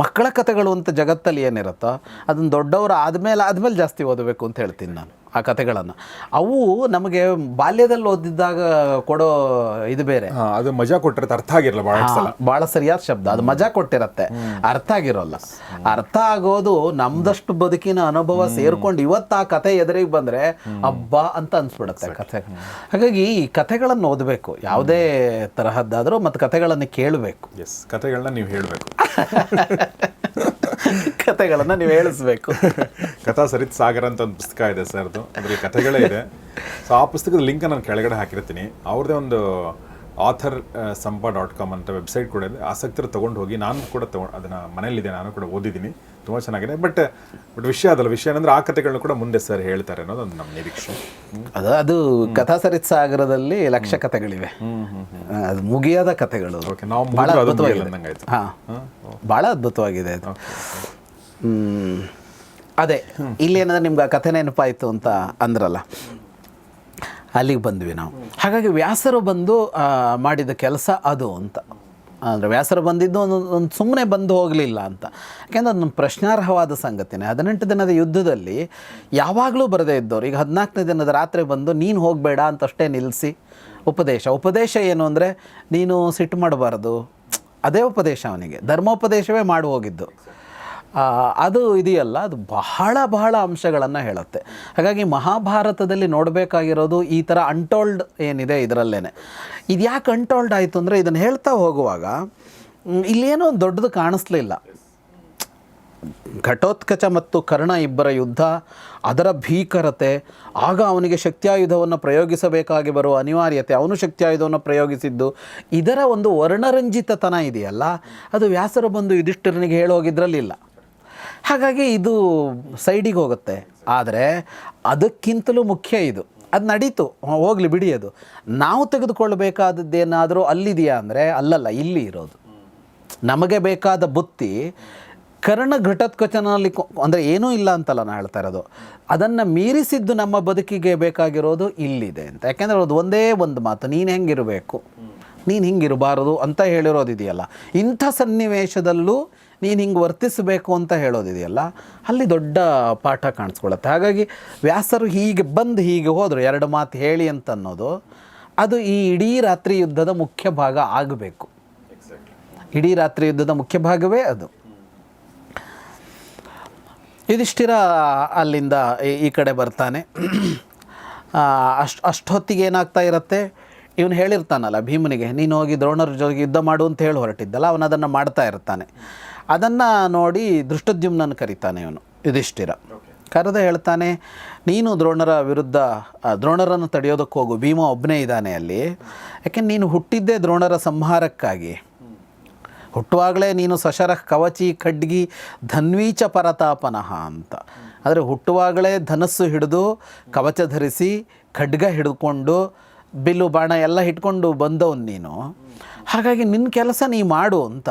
ಮಕ್ಕಳ ಕತೆಗಳು ಅಂತ ಜಗತ್ತಲ್ಲಿ ಏನಿರುತ್ತೋ ಅದನ್ನು ದೊಡ್ಡವರು ಆದಮೇಲೆ ಆದಮೇಲೆ ಜಾಸ್ತಿ ಓದಬೇಕು ಅಂತ ಹೇಳ್ತೀನಿ ನಾನು. ಆ ಕಥೆಗಳನ್ನು. ಅವು ನಮಗೆ ಬಾಲ್ಯದಲ್ಲಿ ಓದಿದ್ದಾಗ ಕೊಡೋ ಇದು ಬೇರೆ. ಅದು ಮಜಾ ಕೊಟ್ಟಿರುತ್ತೆ ಅರ್ಥ ಆಗಿರಲ್ಲ ಬಹಳ ಸಲ. ಭಾಳ ಸರಿಯಾದ ಶಬ್ದ. ಅದು ಮಜಾ ಕೊಟ್ಟಿರತ್ತೆ. ಅರ್ಥ ಆಗಿರೋಲ್ಲ. ಅರ್ಥ ಆಗೋದು ನಮ್ದಷ್ಟು ಬದುಕಿನ ಅನುಭವ ಸೇರ್ಕೊಂಡು ಇವತ್ತು ಆ ಕತೆ ಎದುರಿಗೆ ಬಂದ್ರೆ ಹಬ್ಬ ಅಂತ ಅನ್ಸ್ಬಿಡುತ್ತೆ ಕಥೆ. ಹಾಗಾಗಿ ಈ ಕಥೆಗಳನ್ನು ಓದಬೇಕು. ಯಾವುದೇ ತರಹದ್ದಾದರೂ ಮತ್ತು ಕಥೆಗಳನ್ನು ಕೇಳಬೇಕು. ಎಸ್ ಕಥೆಗಳನ್ನ ನೀವು ಹೇಳಬೇಕು. ಕಥೆಗಳನ್ನು ನೀವು ಹೇಳಿಸ್ಬೇಕು. ಕಥಾ ಸರಿತ್ ಸಾಗರ ಅಂತ ಒಂದು ಪುಸ್ತಕ ಇದೆ ಸರ್ದು ಅದರಲ್ಲಿ ಕಥೆಗಳೇ ಇದೆ. ಸೊ ಆ ಪುಸ್ತಕದ ಲಿಂಕ್ ನಾನು ಕೆಳಗಡೆ ಹಾಕಿರ್ತೀನಿ. ಅವ್ರದ್ದೇ ಒಂದು ಆಥರ್ ಸಂಪ ಡಾಟ್ ಕಾಮ್ ಅಂತ ವೆಬ್ಸೈಟ್ ಕೂಡ ಇದೆ. ಆಸಕ್ತರು ತೊಗೊಂಡು ಹೋಗಿ ನಾನು ಕೂಡ ತಗೊಂಡು ಅದನ್ನು ಮನೇಲಿದೆ ನಾನು ಕೂಡ ಓದಿದ್ದೀನಿ. ತುಂಬ ಚೆನ್ನಾಗಿದೆ. ಬಟ್ ಬಟ್ ವಿಷಯ ಅದಲ್ಲ. ವಿಷಯ ಏನಂದ್ರೆ ಆ ಕಥೆಗಳನ್ನ ಕೂಡ ಮುಂದೆ ಸರ್ ಹೇಳ್ತಾರೆ ಅನ್ನೋದು ಒಂದು ನಮ್ಮ ನಿರೀಕ್ಷೆ. ಅದು ಅದು ಕಥಾ ಸರಿತ್ ಸಾಗರದಲ್ಲಿ ಲಕ್ಷ ಕಥೆಗಳಿವೆ. ಅದು ಮುಗಿಯಾದ ಕಥೆಗಳು. ಓಕೆ ನಾವು ಭಾಳ ಅದ್ಭುತವಾಗಿದೆ. ಹಾಂ. ಭಾಳ ಅದ್ಭುತವಾಗಿದೆ ಅದು. ಅದೇ ಇಲ್ಲಿ ಏನಂದ್ರೆ ನಿಮ್ಗೆ ಆ ಕಥೆ ನೆನಪಾಯಿತು ಅಂತ ಅಂದ್ರಲ್ಲ. ಅಲ್ಲಿಗೆ ಬಂದ್ವಿ ನಾವು. ಹಾಗಾಗಿ ವ್ಯಾಸರು ಬಂದು ಮಾಡಿದ ಕೆಲಸ ಅದು ಅಂತ. ಅಂದರೆ ವ್ಯಾಸರು ಬಂದಿದ್ದು ಒಂದು ಒಂದು ಸುಮ್ಮನೆ ಬಂದು ಹೋಗಲಿಲ್ಲ ಅಂತ. ಯಾಕೆಂದ್ರೆ ಅದೊಂದು ಪ್ರಶ್ನಾರ್ಹವಾದ ಸಂಗತಿನೇ. ಹದಿನೆಂಟು ದಿನದ ಯುದ್ಧದಲ್ಲಿ ಯಾವಾಗಲೂ ಬರದೇ ಇದ್ದವ್ರು. ಈಗ ಹದಿನಾಲ್ಕನೇ ದಿನದ ರಾತ್ರಿ ಬಂದು, ನೀನು ಹೋಗಬೇಡ ಅಂತಷ್ಟೇ ನಿಲ್ಲಿಸಿ ಉಪದೇಶ. ಉಪದೇಶ ಏನು ಅಂದರೆ, ನೀನು ಸಿಟ್ಟು ಮಾಡಬಾರ್ದು. ಅದೇ ಉಪದೇಶ ಅವನಿಗೆ. ಧರ್ಮೋಪದೇಶವೇ ಮಾಡಿ ಹೋಗಿದ್ದು. ಅದು ಇದೆಯಲ್ಲ, ಅದು ಬಹಳ ಬಹಳ ಅಂಶಗಳನ್ನು ಹೇಳುತ್ತೆ. ಹಾಗಾಗಿ ಮಹಾಭಾರತದಲ್ಲಿ ನೋಡಬೇಕಾಗಿರೋದು ಈ ಥರ ಅಂಟೋಲ್ಡ್ ಏನಿದೆ ಇದರಲ್ಲೇ ಇದು ಯಾಕೆ ಅಂಟೋಲ್ಡ್ ಆಯಿತು ಅಂದರೆ ಇದನ್ನು ಹೇಳ್ತಾ ಹೋಗುವಾಗ ಇಲ್ಲೇನೋ ದೊಡ್ಡದು ಕಾಣಿಸ್ಲಿಲ್ಲ. ಘಟೋತ್ಕಚ ಮತ್ತು ಕರ್ಣ ಇಬ್ಬರ ಯುದ್ಧ, ಅದರ ಭೀಕರತೆ, ಆಗ ಅವನಿಗೆ ಶಕ್ತಿಯಾಯುಧವನ್ನು ಪ್ರಯೋಗಿಸಬೇಕಾಗಿ ಬರುವ ಅನಿವಾರ್ಯತೆ, ಅವನು ಶಕ್ತಿಯಾಯುಧವನ್ನು ಪ್ರಯೋಗಿಸಿದ್ದು, ಇದರ ಒಂದು ವರ್ಣರಂಜಿತತನ ಇದೆಯಲ್ಲ? ಅದು ವ್ಯಾಸರು ಬಂದು ಯುಧಿಷ್ಠಿರನಿಗೆ ಹೇಳೋಗಿದ್ರಲ್ಲಿಲ್ಲ ಹಾಗಾಗಿ ಇದು ಸೈಡಿಗೆ ಹೋಗುತ್ತೆ. ಆದರೆ ಅದಕ್ಕಿಂತಲೂ ಮುಖ್ಯ ಇದು. ಅದು ನಡೀತು. ಹೋಗಲಿ ಬಿಡಿ ಅದು. ನಾವು ತೆಗೆದುಕೊಳ್ಳಬೇಕಾದದ್ದೇನಾದರೂ ಅಲ್ಲಿದೆಯಾ ಅಂದರೆ ಅಲ್ಲಲ್ಲ, ಇಲ್ಲಿ ಇರೋದು. ನಮಗೆ ಬೇಕಾದ ಬುತ್ತಿ ಕರ್ಣ ಘಟೋತ್ಕಚನಲ್ಲಿ ಅಂದರೆ ಏನೂ ಇಲ್ಲ ಅಂತಲ್ಲ ನಾನು ಹೇಳ್ತಾ ಇರೋದು. ಅದನ್ನು ಮೀರಿಸಿದ್ದು ನಮ್ಮ ಬದುಕಿಗೆ ಬೇಕಾಗಿರೋದು ಇಲ್ಲಿದೆ ಅಂತ. ಯಾಕೆಂದರೆ ಅದು ಒಂದೇ ಒಂದು ಮಾತು, ನೀನು ಹೆಂಗಿರಬೇಕು? ನೀನು ಹಿಂಗಿರಬಾರದು ಅಂತ ಹೇಳಿರೋದಿದೆಯಲ್ಲ. ಇಂಥ ಸನ್ನಿವೇಶದಲ್ಲೂ ನೀನು ಹಿಂಗೆ ವರ್ತಿಸಬೇಕು ಅಂತ ಹೇಳೋದಿದೆಯಲ್ಲ ಅಲ್ಲಿ ದೊಡ್ಡ ಪಾಠ ಕಾಣಿಸ್ಕೊಳ್ಳುತ್ತೆ. ಹಾಗಾಗಿ ವ್ಯಾಸರು ಹೀಗೆ ಬಂದು ಹೀಗೆ ಹೋದರು ಎರಡು ಮಾತು ಹೇಳಿ ಅಂತ ಅನ್ನೋದು ಅದು ಈ ಇಡೀ ರಾತ್ರಿ ಯುದ್ಧದ ಮುಖ್ಯ ಭಾಗ ಆಗಬೇಕು. ಇಡೀ ರಾತ್ರಿ ಯುದ್ಧದ ಮುಖ್ಯ ಭಾಗವೇ ಅದು. ಇದಿಷ್ಟಿರ ಅಲ್ಲಿಂದ ಈ- ಈ ಕಡೆ ಬರ್ತಾನೆ. ಅಷ್ಟು ಅಷ್ಟೊತ್ತಿಗೆ ಏನಾಗ್ತಾ ಇರುತ್ತೆ? ಇವನು ಹೇಳಿರ್ತಾನಲ್ಲ ಭೀಮನಿಗೆ ನೀನು ಹೋಗಿ ದ್ರೋಣರ ಜೊತೆಗೆ ಯುದ್ಧ ಮಾಡು ಅಂತ ಹೇಳಿ ಹೊರಟಿದ್ದಲ್ಲ ಅವನು ಅದನ್ನು ಮಾಡ್ತಾ ಇರ್ತಾನೆ. ಅದನ್ನು ನೋಡಿ ದೃಷ್ಟದ್ಯುಮ್ನನ್ನು ಕರೀತಾನೆ ಇವನು, ಯುಧಿಷ್ಠಿರ. ಕರೆದ ಹೇಳ್ತಾನೆ, ನೀನು ದ್ರೋಣರ ವಿರುದ್ಧ ದ್ರೋಣರನ್ನು ತಡೆಯೋದಕ್ಕೆ ಹೋಗು, ಭೀಮ ಒಬ್ಬನೇ ಇದ್ದಾನೆ ಅಲ್ಲಿ. ಯಾಕೆ ನೀನು ಹುಟ್ಟಿದ್ದೇ ದ್ರೋಣರ ಸಂಹಾರಕ್ಕಾಗಿ? ಹುಟ್ಟುವಾಗಲೇ ನೀನು ಸಶರ ಕವಚಿ ಖಡ್ಗಿ ಧನ್ವೀಚ ಪರತಾಪನಃ ಅಂತ. ಆದರೆ ಹುಟ್ಟುವಾಗಲೇ ಧನಸ್ಸು ಹಿಡಿದು ಕವಚ ಧರಿಸಿ ಖಡ್ಗ ಹಿಡ್ಕೊಂಡು ಬಿಲ್ಲು ಬಾಣ ಎಲ್ಲ ಹಿಡ್ಕೊಂಡು ಬಂದವನು ನೀನು. ಹಾಗಾಗಿ ನಿನ್ನ ಕೆಲಸ ನೀ ಮಾಡು ಅಂತ.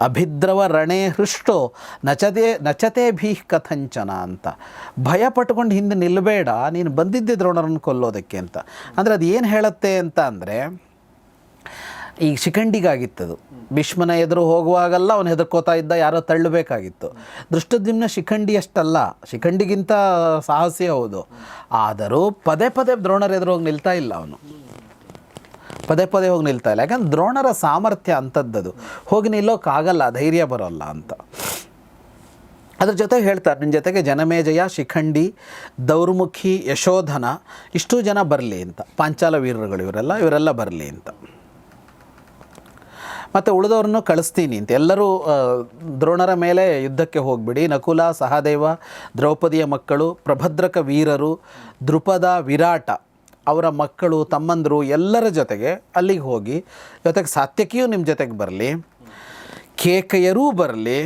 ಅಭಿದ್ರವ ರಣೆ ಹೃಷ್ಟೋ ನಚತೆ ನಚತೆ ಭೀಹ್ ಕಥಂಚನ ಅಂತ. ಭಯ ಪಟ್ಕೊಂಡು ಹಿಂದೆ ನಿಲ್ಲಬೇಡ ನೀನು ಬಂದಿದ್ದೆ ದ್ರೋಣರನ್ನು ಕೊಲ್ಲೋದಕ್ಕೆ ಅಂತ. ಅಂದರೆ ಅದು ಏನು ಹೇಳುತ್ತೆ ಅಂತ ಅಂದರೆ ಈಗ ಶಿಖಂಡಿಗಾಗಿತ್ತದು. ಭೀಷ್ಮನ ಎದುರು ಹೋಗುವಾಗಲ್ಲ, ಅವನು ಹೆದರ್ಕೋತಾ ಇದ್ದ, ಯಾರೋ ತಳ್ಳಬೇಕಾಗಿತ್ತು. ದೃಷ್ಟದ್ಯುಮ್ನ ಶಿಖಂಡಿ ಅಷ್ಟಲ್ಲ. ಶಿಖಂಡಿಗಿಂತ ಸಾಹಸಿ ಹೌದು. ಆದರೂ ಪದೇ ಪದೇ ದ್ರೋಣರ ಎದುರು ಹೋಗಿ ನಿಲ್ತಾ ಇಲ್ಲ ಅವನು. ಪದೇ ಪದೇ ಹೋಗಿ ನಿಲ್ತಾ ಇಲ್ಲ. ಯಾಕಂದ್ರೆ ದ್ರೋಣರ ಸಾಮರ್ಥ್ಯ ಅಂಥದ್ದದು ಹೋಗಿ ನಿಲ್ಲೋಕ್ಕಾಗಲ್ಲ ಧೈರ್ಯ ಬರೋಲ್ಲ ಅಂತ. ಅದ್ರ ಜೊತೆ ಹೇಳ್ತಾರೆ ನಿನ್ನ ಜೊತೆಗೆ ಜನಮೇಜಯ, ಶಿಖಂಡಿ, ದೌರ್ಮುಖಿ, ಯಶೋಧನ, ಇಷ್ಟು ಜನ ಬರಲಿ ಅಂತ. ಪಾಂಚಾಲ ವೀರರುಗಳು ಇವರೆಲ್ಲ ಇವರೆಲ್ಲ ಬರಲಿ ಅಂತ. ಮತ್ತು ಉಳಿದವ್ರನ್ನೂ ಕಳಿಸ್ತೀನಿ ಅಂತ. ಎಲ್ಲರೂ ದ್ರೋಣರ ಮೇಲೆ ಯುದ್ಧಕ್ಕೆ ಹೋಗ್ಬಿಡಿ. ನಕುಲ, ಸಹದೇವ, ದ್ರೌಪದಿಯ ಮಕ್ಕಳು, ಪ್ರಭದ್ರಕ ವೀರರು ದೃಪದ ವಿರಾಟ. ಅವರ ಮಕ್ಕಳು, ತಮ್ಮಂದರು ಎಲ್ಲರ ಜೊತೆಗೆ ಅಲ್ಲಿಗೆ ಹೋಗಿ, ಜೊತೆಗೆ ಸಾತ್ಯಕಿಯೂ ನಿಮ್ಮ ಜೊತೆಗೆ ಬರಲಿ, ಕೇಕೆಯರೂ ಬರಲಿ,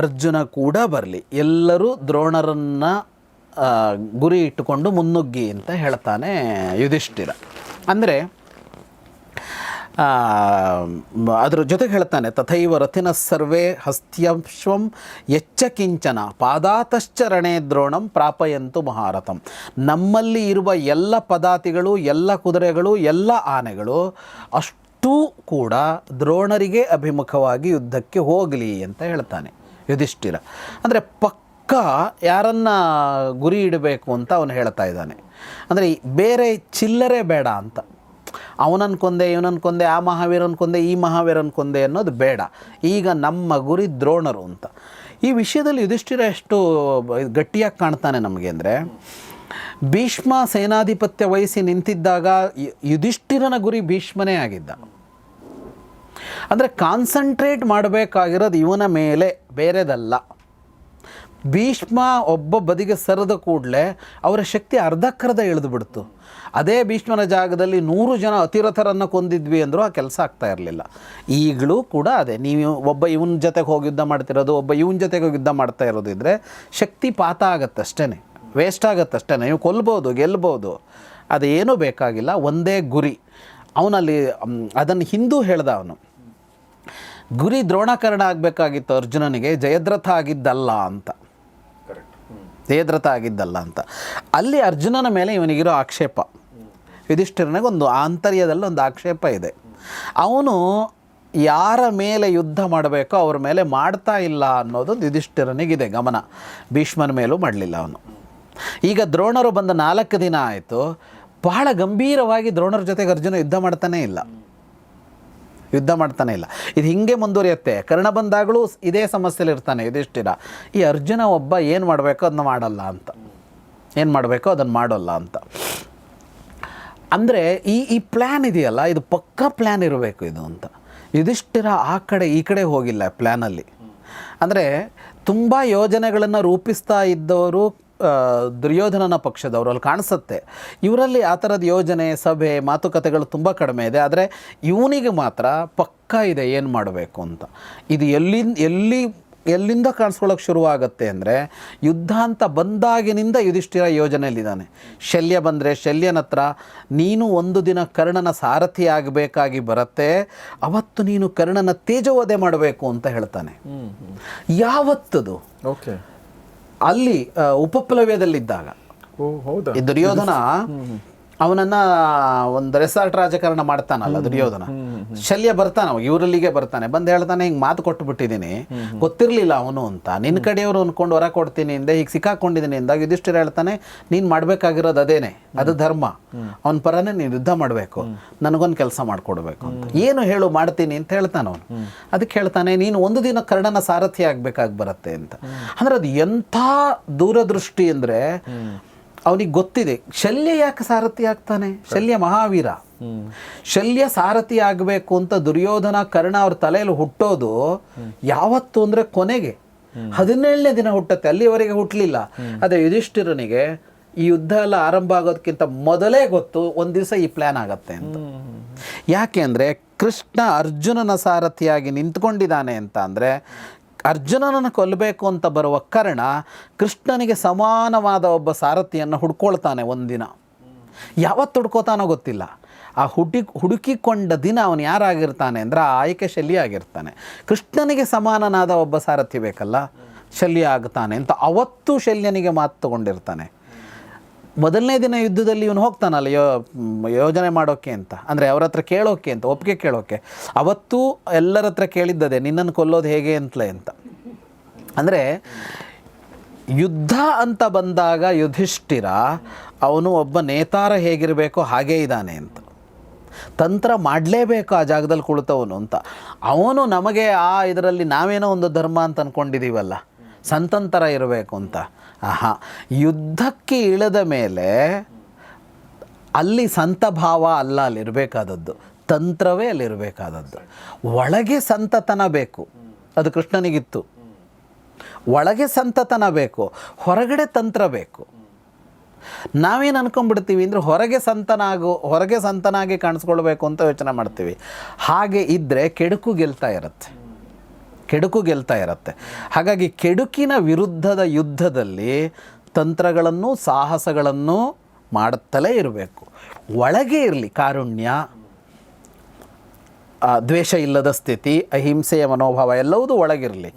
ಅರ್ಜುನ ಕೂಡ ಬರಲಿ. ಎಲ್ಲರೂ ದ್ರೋಣರನ್ನು ಗುರಿ ಇಟ್ಟುಕೊಂಡು ಮುನ್ನುಗ್ಗಿ ಅಂತ ಹೇಳ್ತಾನೆ ಯುಧಿಷ್ಠಿರ. ಅಂದರೆ ಅದ್ರ ಜೊತೆಗೆ ಹೇಳ್ತಾನೆ, ತಥೈವ ರಥಿನ ಸರ್ವೇ ಹಸ್ತ್ಯಶ್ವಂ ಎಚ್ಚ ಕಿಂಚನ ಪಾದಾತಶ್ಚರಣೆ ದ್ರೋಣಂ ಪ್ರಾಪಯಂತು ಮಹಾರಥಂ. ನಮ್ಮಲ್ಲಿ ಇರುವ ಎಲ್ಲ ಪದಾತಿಗಳು, ಎಲ್ಲ ಕುದುರೆಗಳು, ಎಲ್ಲ ಆನೆಗಳು ಅಷ್ಟೂ ಕೂಡ ದ್ರೋಣರಿಗೆ ಅಭಿಮುಖವಾಗಿ ಯುದ್ಧಕ್ಕೆ ಹೋಗಲಿ ಅಂತ ಹೇಳ್ತಾನೆ ಯುಧಿಷ್ಠಿರ. ಅಂದರೆ ಪಕ್ಕ ಪಕ್ಕ ಯಾರನ್ನ ಗುರಿ ಇಡಬೇಕು ಅಂತ ಅವನು ಹೇಳ್ತಾ ಇದ್ದಾನೆ. ಅಂದರೆ ಬೇರೆ ಚಿಲ್ಲರೆ ಬೇಡ ಅಂತ. ಅವನನ್ನು ಕೊಂದೆ ಇವನನ್ನು ಕೊಂದೆ, ಆ ಮಹಾವೀರನ್ ಕೊಂದೆ, ಈ ಮಹಾವೀರನ್ ಕೊಂದೆ ಅನ್ನೋದು ಬೇಡ. ಈಗ ನಮ್ಮ ಗುರಿ ದ್ರೋಣರು ಅಂತ. ಈ ವಿಷಯದಲ್ಲಿ ಯುಧಿಷ್ಠಿರ ಎಷ್ಟು ಗಟ್ಟಿಯಾಗಿ ಕಾಣ್ತಾನೆ ನಮಗೆ ಅಂದರೆ, ಭೀಷ್ಮ ಸೇನಾಧಿಪತ್ಯ ವಹಿಸಿ ನಿಂತಿದ್ದಾಗ ಯುಧಿಷ್ಠಿರನ ಗುರಿ ಭೀಷ್ಮನೇ ಆಗಿದ್ದ. ಅಂದರೆ ಕಾನ್ಸಂಟ್ರೇಟ್ ಮಾಡಬೇಕಾಗಿರೋದು ಇವನ ಮೇಲೆ, ಬೇರೆದಲ್ಲ. ಭೀಷ್ಮ ಒಬ್ಬ ಬದಿಗೆ ಸರಿದ ಕೂಡಲೇ ಅವರ ಶಕ್ತಿ ಅರ್ಧಕ್ಕರ್ಧ ಇಳಿದು ಬಿಡ್ತು. ಅದೇ ಭೀಷ್ಮನ ಜಾಗದಲ್ಲಿ ನೂರು ಜನ ಅತಿರಥರನ್ನು ಕೊಂದಿದ್ವಿ ಅಂದರೂ ಆ ಕೆಲಸ ಆಗ್ತಾ ಇರಲಿಲ್ಲ. ಈಗಲೂ ಕೂಡ ಅದೇ ನೀವು ಒಬ್ಬ ಇವನ ಜೊತೆಗೆ ಹೋಗಿ ಯುದ್ಧ ಮಾಡ್ತಿರೋದು ಒಬ್ಬ ಇವನ ಜೊತೆಗೆ ಹೋಗಿ ಯುದ್ಧ ಮಾಡ್ತಾ ಇರೋದು ಇದ್ದರೆ ಶಕ್ತಿ ಪಾತ ಆಗುತ್ತೆ ಅಷ್ಟೇ ವೇಸ್ಟ್ ಆಗುತ್ತೆ ಅಷ್ಟೇ ನೀವು ಕೊಲ್ಬೋದು ಗೆಲ್ಬೋದು ಅದೇನೂ ಬೇಕಾಗಿಲ್ಲ ಒಂದೇ ಗುರಿ. ಅವನಲ್ಲಿ ಅದನ್ನು ಹಿಂದೂ ಹೇಳ್ದ ಅವನು ಗುರಿ ದ್ರೋಣಕರಣ ಆಗಬೇಕಾಗಿತ್ತು ಅರ್ಜುನನಿಗೆ ಜಯದ್ರಥ ಆಗಿದ್ದಲ್ಲ ಅಂತ. ಜಯದ್ರಥ ಆಗಿದ್ದಲ್ಲ ಅಂತ. ಅಲ್ಲಿ ಅರ್ಜುನನ ಮೇಲೆ ಇವನಿಗಿರೋ ಆಕ್ಷೇಪ. ಯುಧಿಷ್ಠಿರನಿಗೆ ಒಂದು ಆಂತರ್ಯದಲ್ಲಿ ಒಂದು ಆಕ್ಷೇಪ ಇದೆ. ಅವನು ಯಾರ ಮೇಲೆ ಯುದ್ಧ ಮಾಡಬೇಕೋ ಅವ್ರ ಮೇಲೆ ಮಾಡ್ತಾ ಇಲ್ಲ ಅನ್ನೋದು ಯುಧಿಷ್ಠಿರನಿಗಿದೆ ಗಮನ. ಭೀಷ್ಮನ ಮೇಲೂ ಮಾಡಲಿಲ್ಲ ಅವನು. ಈಗ ದ್ರೋಣರು ಬಂದ ನಾಲ್ಕು ದಿನ ಆಯಿತು. ಬಹಳ ಗಂಭೀರವಾಗಿ ದ್ರೋಣರ ಜೊತೆಗೆ ಅರ್ಜುನ ಯುದ್ಧ ಮಾಡ್ತಾನೇ ಇಲ್ಲ. ಯುದ್ಧ ಮಾಡ್ತಾನೆ ಇಲ್ಲ. ಇದು ಹಿಂಗೆ ಮುಂದುವರಿಯುತ್ತೆ. ಕರ್ಣ ಬಂದಾಗಲೂ ಇದೇ ಸಮಸ್ಯೆಲಿ ಇರ್ತಾನೆ ಯುಧಿಷ್ಠಿರ. ಈ ಅರ್ಜುನ ಒಬ್ಬ ಏನು ಮಾಡಬೇಕೋ ಅದನ್ನ ಮಾಡಲ್ಲ ಅಂತ. ಏನು ಮಾಡಬೇಕೋ ಅದನ್ನು ಮಾಡೋಲ್ಲ ಅಂತ. ಅಂದರೆ ಈ ಈ ಪ್ಲ್ಯಾನ್ ಇದೆಯಲ್ಲ, ಇದು ಪಕ್ಕಾ ಪ್ಲ್ಯಾನ್ ಇರಬೇಕು ಇದು ಅಂತ. ಯುಧಿಷ್ಠಿರ ಆ ಕಡೆ, ಈ ಕಡೆ ಹೋಗಿಲ್ಲ ಪ್ಲ್ಯಾನಲ್ಲಿ ಅಂದರೆ ತುಂಬ ಯೋಜನೆಗಳನ್ನು ರೂಪಿಸ್ತಾ ಇದ್ದವರು ದುರ್ಯೋಧನನ ಪಕ್ಷದವರು, ಅಲ್ಲಿ ಕಾಣಿಸುತ್ತೆ. ಇವರಲ್ಲಿ ಆ ಥರದ ಯೋಜನೆ, ಸಭೆ, ಮಾತುಕತೆಗಳು ತುಂಬ ಕಡಿಮೆ ಇದೆ. ಆದರೆ ಇವನಿಗೆ ಮಾತ್ರ ಪಕ್ಕಾ ಇದೆ ಏನು ಮಾಡಬೇಕು ಅಂತ. ಇದು ಎಲ್ಲಿ ಎಲ್ಲಿ ಎಲ್ಲಿಂದ ಕಾಣಿಸ್ಕೊಳ್ಳೋಕೆ ಶುರುವಾಗುತ್ತೆ ಅಂದರೆ ಯುದ್ಧ ಅಂತ ಬಂದಾಗಿನಿಂದ ಯುಧಿಷ್ಠಿರ ಯೋಜನೆಯಲ್ಲಿದ್ದಾನೆ. ಶಲ್ಯ ಬಂದರೆ ಶಲ್ಯನ ಹತ್ರ ನೀನು ಒಂದು ದಿನ ಕರ್ಣನ ಸಾರಥಿ ಆಗಬೇಕಾಗಿ ಬರುತ್ತೆ ಅವತ್ತು ನೀನು ಕರ್ಣನ ತೇಜವಧೆ ಮಾಡಬೇಕು ಅಂತ ಹೇಳ್ತಾನೆ. ಯಾವತ್ತದು? ಓಕೆ. ಅಲ್ಲಿ ಉಪಪ್ಲವ್ಯದಲ್ಲಿದ್ದಾಗ. ದುರ್ಯೋಧನ ಅವನನ್ನ ಒಂದು ರೆಸಾರ್ಟ್ ರಾಜಕಾರಣ ಮಾಡ್ತಾನಲ್ಲ ದುರ್ಯೋಧನ. ಶಲ್ಯ ಬರ್ತಾನ ಇವರಲ್ಲಿಗೆ ಬರ್ತಾನೆ. ಬಂದು ಹೇಳ್ತಾನೆ ಹಿಂಗೆ ಮಾತು ಕೊಟ್ಟು ಬಿಟ್ಟಿದ್ದೀನಿ ಗೊತ್ತಿರಲಿಲ್ಲ ಅವನು ಅಂತ. ನಿನ್ನ ಕಡೆಯವರು ಅನ್ಕೊಂಡು ಹೊರ ಕೊಡ್ತೀನಿ ಹಿಂದೆ ಹೀಗೆ ಸಿಕ್ಕಾಕೊಂಡಿದ್ದೀನಿ ಅಂದಾಗ ಯುಧಿಷ್ಠಿರ ಹೇಳ್ತಾನೆ ನೀನು ಮಾಡಬೇಕಾಗಿರೋದು ಅದೇನೆ. ಅದು ಧರ್ಮ. ಅವನ ಪರನೇ ನೀನು ಯುದ್ಧ ಮಾಡಬೇಕು. ನನಗೊಂದು ಕೆಲಸ ಮಾಡಿಕೊಡ್ಬೇಕು ಅಂತ. ಏನು ಹೇಳು ಮಾಡ್ತೀನಿ ಅಂತ ಹೇಳ್ತಾನೆ ಅವನು. ಅದಕ್ಕೆ ಹೇಳ್ತಾನೆ ನೀನು ಒಂದು ದಿನ ಕರ್ಣನ ಸಾರಥಿ ಆಗಬೇಕಾಗಿ ಬರುತ್ತೆ ಅಂತ. ಅಂದ್ರೆ ಅದು ಎಂಥ ದೂರದೃಷ್ಟಿ ಅಂದರೆ ಅವನಿಗೆ ಗೊತ್ತಿದೆ, ಶಲ್ಯ ಯಾಕೆ ಸಾರಥಿ ಆಗ್ತಾನೆ? ಶಲ್ಯ ಮಹಾವೀರ. ಶಲ್ಯ ಸಾರಥಿ ಆಗಬೇಕು ಅಂತ ದುರ್ಯೋಧನ, ಕರ್ಣ ಅವ್ರ ತಲೆಯಲ್ಲಿ ಹುಟ್ಟೋದು ಯಾವತ್ತು ಅಂದರೆ ಕೊನೆಗೆ. ಹದಿನೇಳನೇ ದಿನ ಹುಟ್ಟತ್ತೆ, ಅಲ್ಲಿವರೆಗೆ ಹುಟ್ಟಲಿಲ್ಲ ಅದೇ ಯುಧಿಷ್ಠಿರನಿಗೆ ಈ ಯುದ್ಧ ಎಲ್ಲ ಆರಂಭ ಆಗೋದಕ್ಕಿಂತ ಮೊದಲೇ ಗೊತ್ತು, ಒಂದು ದಿವಸ ಈ ಪ್ಲ್ಯಾನ್ ಆಗತ್ತೆ ಅಂತ. ಯಾಕೆ ಅಂದರೆ ಕೃಷ್ಣ ಅರ್ಜುನನ ಸಾರಥಿಯಾಗಿ ನಿಂತ್ಕೊಂಡಿದ್ದಾನೆ ಅಂತ ಅಂದರೆ ಅರ್ಜುನನನ್ನು ಕೊಲ್ಲಬೇಕು ಅಂತ ಬರುವ ಕರ್ಣ ಕೃಷ್ಣನಿಗೆ ಸಮಾನವಾದ ಒಬ್ಬ ಸಾರಥಿಯನ್ನು ಹುಡ್ಕೊಳ್ತಾನೆ ಒಂದಿನ. ಯಾವತ್ತು ಹುಡ್ಕೋತಾನೋ ಗೊತ್ತಿಲ್ಲ. ಆ ಹುಡುಕಿ ಹುಡುಕಿಕೊಂಡ ದಿನ ಅವನು ಯಾರಾಗಿರ್ತಾನೆ ಅಂದರೆ ಆ ಆಯ್ಕೆ ಶಲ್ಯ ಆಗಿರ್ತಾನೆ. ಕೃಷ್ಣನಿಗೆ ಸಮಾನನಾದ ಒಬ್ಬ ಸಾರಥಿ ಬೇಕಲ್ಲ, ಶಲ್ಯ ಆಗ್ತಾನೆ ಅಂತ ಅವತ್ತು ಶಲ್ಯನಿಗೆ ಮಾತು ತಗೊಂಡಿರ್ತಾನೆ. ಮೊದಲನೇ ದಿನ ಯುದ್ಧದಲ್ಲಿ ಇವನು ಹೋಗ್ತಾನಲ್ಲ, ಯೋ, ಯೋಜನೆ ಮಾಡೋಕ್ಕೆ ಅಂತ. ಅಂದರೆ ಅವ್ರ ಹತ್ರ ಕೇಳೋಕ್ಕೆ ಅಂತ, ಒಪ್ಪಿಗೆ ಕೇಳೋಕ್ಕೆ ಅವತ್ತು ಎಲ್ಲರ ಹತ್ರ ಕೇಳಿದ್ದದೆ, ನಿನ್ನನ್ನು ಕೊಲ್ಲೋದು ಹೇಗೆ ಅಂತಲೇ ಅಂತ. ಅಂದರೆ ಯುದ್ಧ ಅಂತ ಬಂದಾಗ ಯುಧಿಷ್ಠಿರ, ಅವನು ಒಬ್ಬ ನೇತಾರ ಹೇಗಿರಬೇಕೋ ಹಾಗೇ ಇದ್ದಾನೆ ಅಂತ. ತಂತ್ರ ಮಾಡಲೇಬೇಕು ಆ ಜಾಗದಲ್ಲಿ ಕುಳಿತವನು ಅಂತ. ಅವನು ನಮಗೆ ಆ ಇದರಲ್ಲಿ ನಾವೇನೋ ಒಂದು ಧರ್ಮ ಅಂತ ಅಂದ್ಕೊಂಡಿದ್ದೀವಲ್ಲ ಸಂತಂತರ ಇರಬೇಕು ಅಂತ. ಆಹಾ, ಯುದ್ಧಕ್ಕೆ ಇಳಿದ ಮೇಲೆ ಅಲ್ಲಿ ಸಂತ ಭಾವ ಅಲ್ಲ ಅಲ್ಲಿರಬೇಕಾದದ್ದು ತಂತ್ರವೇ ಅಲ್ಲಿರಬೇಕಾದದ್ದು ಒಳಗೆ ಸಂತತನ ಬೇಕು. ಅದು ಕೃಷ್ಣನಿಗಿತ್ತು. ಒಳಗೆ ಸಂತತನ ಬೇಕು. ಹೊರಗಡೆ ತಂತ್ರ ಬೇಕು. ನಾವೇನು ಅನ್ಕೊಂಡ್ಬಿಡ್ತೀವಿ ಅಂದರೆ ಹೊರಗೆ ಸಂತನಾಗು ಹೊರಗೆ ಸಂತನಾಗಿ ಕಾಣಿಸ್ಕೊಳ್ಬೇಕು ಅಂತ ಯೋಚನೆ ಮಾಡ್ತೀವಿ. ಹಾಗೆ ಇದ್ದರೆ ಕೆಡುಕು ಗೆಲ್ತಾ ಇರುತ್ತೆ. ಕೆಡುಕು ಗೆಲ್ತಾ ಇರುತ್ತೆ. ಹಾಗಾಗಿ ಕೆಡುಕಿನ ವಿರುದ್ಧದ ಯುದ್ಧದಲ್ಲಿ ತಂತ್ರಗಳನ್ನು ಸಾಹಸಗಳನ್ನು ಮಾಡುತ್ತಲೇ ಇರಬೇಕು. ಒಳಗೆ ಇರಲಿ ಕಾರುಣ್ಯ ದ್ವೇಷ ಇಲ್ಲದ ಸ್ಥಿತಿ, ಅಹಿಂಸೆಯ ಮನೋಭಾವ ಎಲ್ಲವೂ ಒಳಗಿರಲಿ.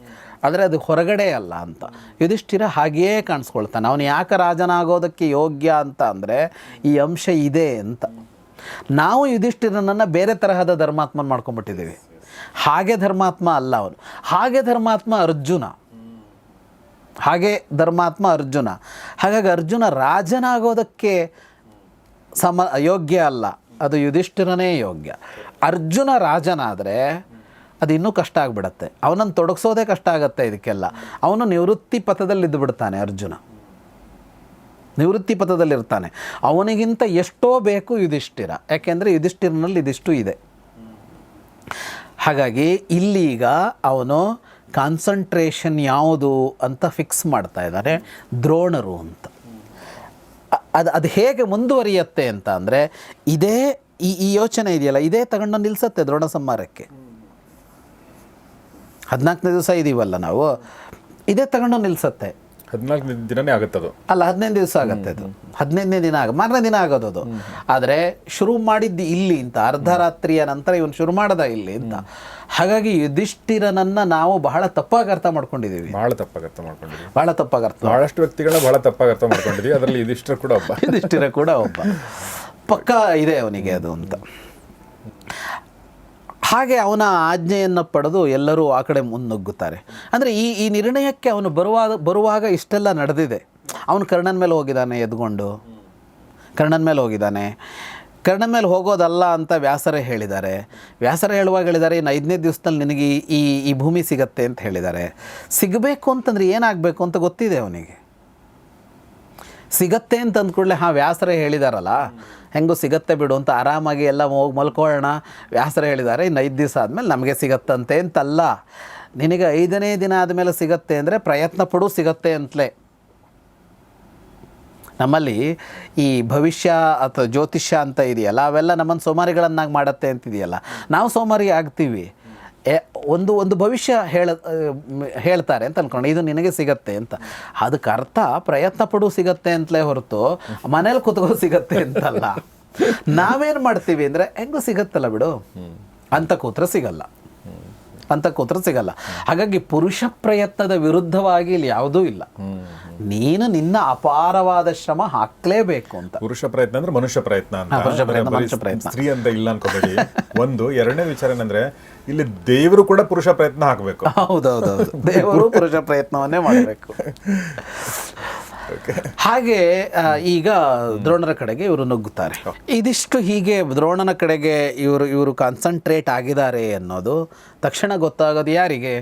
ಆದರೆ ಅದು ಹೊರಗಡೆ ಅಲ್ಲ ಅಂತ. ಯುಧಿಷ್ಠಿರ ಹಾಗೆಯೇ ಕಾಣಿಸ್ಕೊಳ್ತಾನೆ. ಅವನು ಯಾಕೆ ರಾಜನಾಗೋದಕ್ಕೆ ಯೋಗ್ಯ ಅಂತ ಅಂದರೆ ಈ ಅಂಶ ಇದೆ ಅಂತ. ನಾವು ಯುಧಿಷ್ಠಿರನನ್ನು ಬೇರೆ ತರಹದ ಧರ್ಮಾತ್ಮನ ಮಾಡ್ಕೊಂಡ್ಬಿಟ್ಟಿದ್ದೀವಿ. ಹಾಗೆ ಧರ್ಮಾತ್ಮ ಅಲ್ಲ ಅವನು. ಹಾಗೆ ಧರ್ಮಾತ್ಮ ಅರ್ಜುನ. ಹಾಗೆ ಧರ್ಮಾತ್ಮ ಅರ್ಜುನ. ಹಾಗಾಗಿ ಅರ್ಜುನ ರಾಜನಾಗೋದಕ್ಕೆ ಸಮ ಯೋಗ್ಯ ಅಲ್ಲ. ಅದು ಯುಧಿಷ್ಠಿರನೇ ಯೋಗ್ಯ. ಅರ್ಜುನ ರಾಜನಾದರೆ ಅದು ಇನ್ನೂ ಕಷ್ಟ ಆಗಿಬಿಡತ್ತೆ. ಅವನನ್ನು ತೊಡಗಿಸೋದೇ ಕಷ್ಟ ಆಗುತ್ತೆ ಇದಕ್ಕೆಲ್ಲ. ಅವನು ನಿವೃತ್ತಿ ಪಥದಲ್ಲಿದ್ದು ಬಿಡ್ತಾನೆ ಅರ್ಜುನ. ನಿವೃತ್ತಿ ಪಥದಲ್ಲಿರ್ತಾನೆ. ಅವನಿಗಿಂತ ಎಷ್ಟೋ ಬೇಕು ಯುಧಿಷ್ಠಿರ. ಯಾಕೆಂದರೆ ಯುಧಿಷ್ಠಿರನಲ್ಲಿ ಇದಿಷ್ಟು ಇದೆ. ಹಾಗಾಗಿ ಇಲ್ಲೀಗ ಅವನು ಕಾನ್ಸಂಟ್ರೇಷನ್ ಯಾವುದು ಅಂತ ಫಿಕ್ಸ್ ಮಾಡ್ತಾ ಇದ್ದಾರೆ. ದ್ರೋಣರು ಅಂತ. ಅದು ಅದು ಹೇಗೆ ಮುಂದುವರಿಯುತ್ತೆ ಅಂತ ಅಂದರೆ ಇದೇ ಈ ಈ ಯೋಚನೆ ಇದೆಯಲ್ಲ, ಇದೇ ತಗೊಂಡು ನಿಲ್ಲಿಸತ್ತೆ ದ್ರೋಣ ಸಂಹಾರಕ್ಕೆ. ಹದಿನಾಲ್ಕನೇ ದಿವಸ ಇದ್ದೀವಲ್ಲ ನಾವು. ಇದೇ ತಗೊಂಡು ನಿಲ್ಲಿಸತ್ತೆ ಹದಿನಾಲ್ಕು ದಿನನೇ ಅದು. ಅಲ್ಲ ಹದಿನೈದು ದಿವಸ ಆಗುತ್ತೆ ಅದು. ಹದಿನೈದನೇ ದಿನ ಆಗ ಮಾರನೇ ದಿನ ಆಗೋದು ಅದು. ಆದರೆ ಶುರು ಮಾಡಿದ್ದು ಇಲ್ಲಿ ಅಂತ ಅರ್ಧ ರಾತ್ರಿಯ ನಂತರ ಇವನು ಶುರು ಮಾಡದ ಇಲ್ಲಿ ಅಂತ. ಹಾಗಾಗಿ ಯುಧಿಷ್ಠಿರನನ್ನ ನಾವು ಬಹಳ ತಪ್ಪಾಗಿ ಅರ್ಥ ಮಾಡ್ಕೊಂಡಿದ್ದೀವಿ ಬಹಳ ತಪ್ಪಾಗಿ ಅರ್ಥ ಮಾಡ್ಕೊಂಡಿದ್ವಿ. ಬಹಳ ತಪ್ಪಾಗಿ ಅರ್ಥ ಬಹಳಷ್ಟು ವ್ಯಕ್ತಿಗಳನ್ನ ಬಹಳ ತಪ್ಪಾಗಿ ಅರ್ಥ ಮಾಡ್ಕೊಂಡಿದ್ವಿ. ಅದರಲ್ಲಿ ಯುಧಿಷ್ಠಿರ ಕೂಡ ಒಬ್ಬ. ಯುಧಿಷ್ಠಿರ ಕೂಡ ಒಬ್ಬ. ಪಕ್ಕ ಇದೆ ಅವನಿಗೆ ಅದು ಅಂತ. ಹಾಗೆ ಅವನ ಆಜ್ಞೆಯನ್ನು ಪಡೆದು ಎಲ್ಲರೂ ಆ ಕಡೆ ಮುನ್ನುಗ್ಗುತ್ತಾರೆ. ಅಂದರೆ ಈ ಈ ನಿರ್ಣಯಕ್ಕೆ ಅವನು ಬರುವಾಗ ಬರುವಾಗ ಇಷ್ಟೆಲ್ಲ ನಡೆದಿದೆ. ಅವನು ಕರ್ಣನ ಮೇಲೆ ಹೋಗಿದ್ದಾನೆ, ಎದ್ಕೊಂಡು. ಕರ್ಣನ ಮೇಲೆ ಹೋಗಿದ್ದಾನೆ. ಕರ್ಣನ ಮೇಲೆ ಹೋಗೋದಲ್ಲ ಅಂತ ವ್ಯಾಸರೇ ಹೇಳಿದ್ದಾರೆ. ವ್ಯಾಸರ ಹೇಳುವಾಗ ಹೇಳಿದ್ದಾರೆ, ಇನ್ನು ಐದನೇ ದಿವಸದಲ್ಲಿ ನಿನಗೆ ಈ- ಈ ಭೂಮಿ ಸಿಗತ್ತೆ ಅಂತ ಹೇಳಿದ್ದಾರೆ. ಸಿಗಬೇಕು ಅಂತಂದರೆ ಏನಾಗಬೇಕು ಅಂತ ಗೊತ್ತಿದೆ ಅವನಿಗೆ. ಸಿಗತ್ತೆ ಅಂತ ಅಂದ್ಕೂಡಲೇ ಹಾಂ, ವ್ಯಾಸರೇ ಹೇಳಿದಾರಲ್ಲ. ಹೆಂಗೂ ಸಿಗತ್ತೆ ಬಿಡು ಅಂತ ಆರಾಮಾಗಿ ಎಲ್ಲ ಹೋಗಿ ಮಲ್ಕೊಳ್ಳೋಣ. ವ್ಯಾಸರ ಹೇಳಿದ್ದಾರೆ, ಇನ್ನು ಐದು ದಿವಸ ಆದಮೇಲೆ ನಮಗೆ ಸಿಗತ್ತಂತೆ ಅಂತಲ್ಲ. ನಿನಗೆ ಐದನೇ ದಿನ ಆದಮೇಲೆ ಸಿಗತ್ತೆ ಅಂದರೆ ಪ್ರಯತ್ನ ಪಡು, ಸಿಗತ್ತೆ ಅಂತಲೇ. ನಮ್ಮಲ್ಲಿ ಈ ಭವಿಷ್ಯ ಅಥವಾ ಜ್ಯೋತಿಷ್ಯ ಅಂತ ಇದೆಯಲ್ಲ, ಅವೆಲ್ಲ ನಮ್ಮನ್ನು ಸೋಮಾರಿಗಳನ್ನಾಗಿ ಮಾಡತ್ತೆ ಅಂತಿದೆಯಲ್ಲ. ನಾವು ಸೋಮಾರಿ ಆಗ್ತೀವಿ. ಒಂದು ಒಂದು ಭವಿಷ್ಯ ಹೇಳ ಹೇಳ್ತಾರೆ ಅಂತ ಅನ್ಕೊಂಡು. ಇದು ನಿನಗೆ ಸಿಗತ್ತೆ ಅಂತ. ಅದಕ್ಕೆ ಅರ್ಥ ಪ್ರಯತ್ನ ಪಡು ಸಿಗತ್ತೆ ಅಂತಲೇ ಹೊರತು ಮನೇಲಿ ಕುತ್ಕೋ ಸಿಗತ್ತೆ ಅಂತಲ್ಲ. ನಾವೇನು ಮಾಡ್ತೀವಿ ಅಂದರೆ ಹೆಂಗೂ ಸಿಗತ್ತಲ್ಲ ಬಿಡು. ಅಂತ ಕೂತ್ರ ಸಿಗಲ್ಲ. ಅಂತ ಕೂತ್ರ ಸಿಗಲ್ಲ. ಹಾಗಾಗಿ ಪುರುಷ ಪ್ರಯತ್ನದ ವಿರುದ್ಧವಾಗಿ ಇಲ್ಲಿ ಯಾವುದೂ ಇಲ್ಲ. ನೀನು ನಿನ್ನ ಅಪಾರವಾದ ಶ್ರಮ ಹಾಕ್ಲೇಬೇಕು ಅಂತ. ಪುರುಷ ಪ್ರಯತ್ನ ಅಂದ್ರೆ ಮನುಷ್ಯ ಪ್ರಯತ್ನ ಅಂತ. ಸ್ತ್ರೀ ಅಂತ ಇಲ್ಲ ಅನ್ಕೋಬೇಡಿ. ಒಂದು ಎರಡನೇ ವಿಚಾರ ಏನಂದ್ರೆ ಇಲ್ಲಿ ದೇವರು ಕೂಡ ಪುರುಷ ಪ್ರಯತ್ನ ಹಾಕಬೇಕು. ಹೌದೌದೌದು. ದೇವರು ಪುರುಷ ಪ್ರಯತ್ನವನ್ನೇ ಮಾಡಬೇಕು. ಹಾಗೆ ಈಗ ದ್ರೋಣರ ಕಡೆಗೆ ಇವರು ನುಗ್ಗುತ್ತಾರೆ. ಇದಿಷ್ಟು ಹೀಗೆ ದ್ರೋಣನ ಕಡೆಗೆ ಇವರು ಇವರು ಕಾನ್ಸಂಟ್ರೇಟ್ ಆಗಿದ್ದಾರೆ ಅನ್ನೋದು ತಕ್ಷಣ ಗೊತ್ತಾಗೋದು ಯಾರಿಗೆ?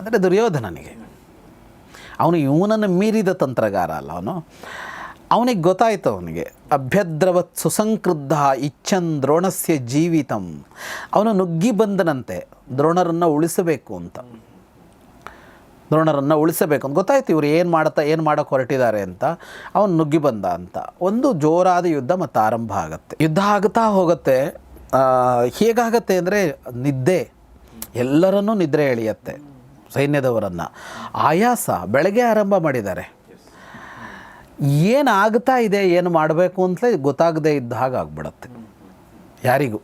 ಅಂದರೆ ದುರ್ಯೋಧನನಿಗೆ. ಅವನು ಇವನನ್ನು ಮೀರಿದ ತಂತ್ರಗಾರ ಅಲ್ಲ ಅವನು. ಅವನಿಗೆ ಗೊತ್ತಾಯಿತು ಅವನಿಗೆ. ಅಭ್ಯದ್ರವತ್ ಸುಸಂಕೃದ್ಧ ಇಚ್ಛನ್ ದ್ರೋಣಸ್ಯ ಜೀವಿತಂ. ಅವನು ನುಗ್ಗಿ ಬಂದನಂತೆ. ದ್ರೋಣರನ್ನು ಉಳಿಸಬೇಕು ಅಂತ. ದ್ರೋಣರನ್ನು ಉಳಿಸಬೇಕು ಅಂತ. ಗೊತ್ತಾಯ್ತು ಇವರು ಏನು ಮಾಡ್ತಾ, ಏನು ಮಾಡೋಕೆ ಹೊರಟಿದ್ದಾರೆ ಅಂತ. ಅವನು ನುಗ್ಗಿ ಬಂದ ಅಂತ. ಒಂದು ಜೋರಾದ ಯುದ್ಧ ಮತ್ತು ಆರಂಭ ಆಗುತ್ತೆ. ಯುದ್ಧ ಆಗುತ್ತಾ ಹೋಗುತ್ತೆ. ಹೇಗಾಗತ್ತೆ ಅಂದರೆ ನಿದ್ದೆ. ಎಲ್ಲರನ್ನೂ ನಿದ್ರೆ ಎಳೆಯುತ್ತೆ. ಸೈನ್ಯದವರನ್ನು. ಆಯಾಸ, ಬೆಳಗ್ಗೆ ಆರಂಭ ಮಾಡಿದ್ದಾರೆ. ಏನು ಆಗ್ತಾ ಇದೆ ಏನು ಮಾಡಬೇಕು ಅಂತಲೇ ಗೊತ್ತಾಗದೇ ಇದ್ದ ಹಾಗೆ ಆಗ್ಬಿಡತ್ತೆ. ಯಾರಿಗೂ.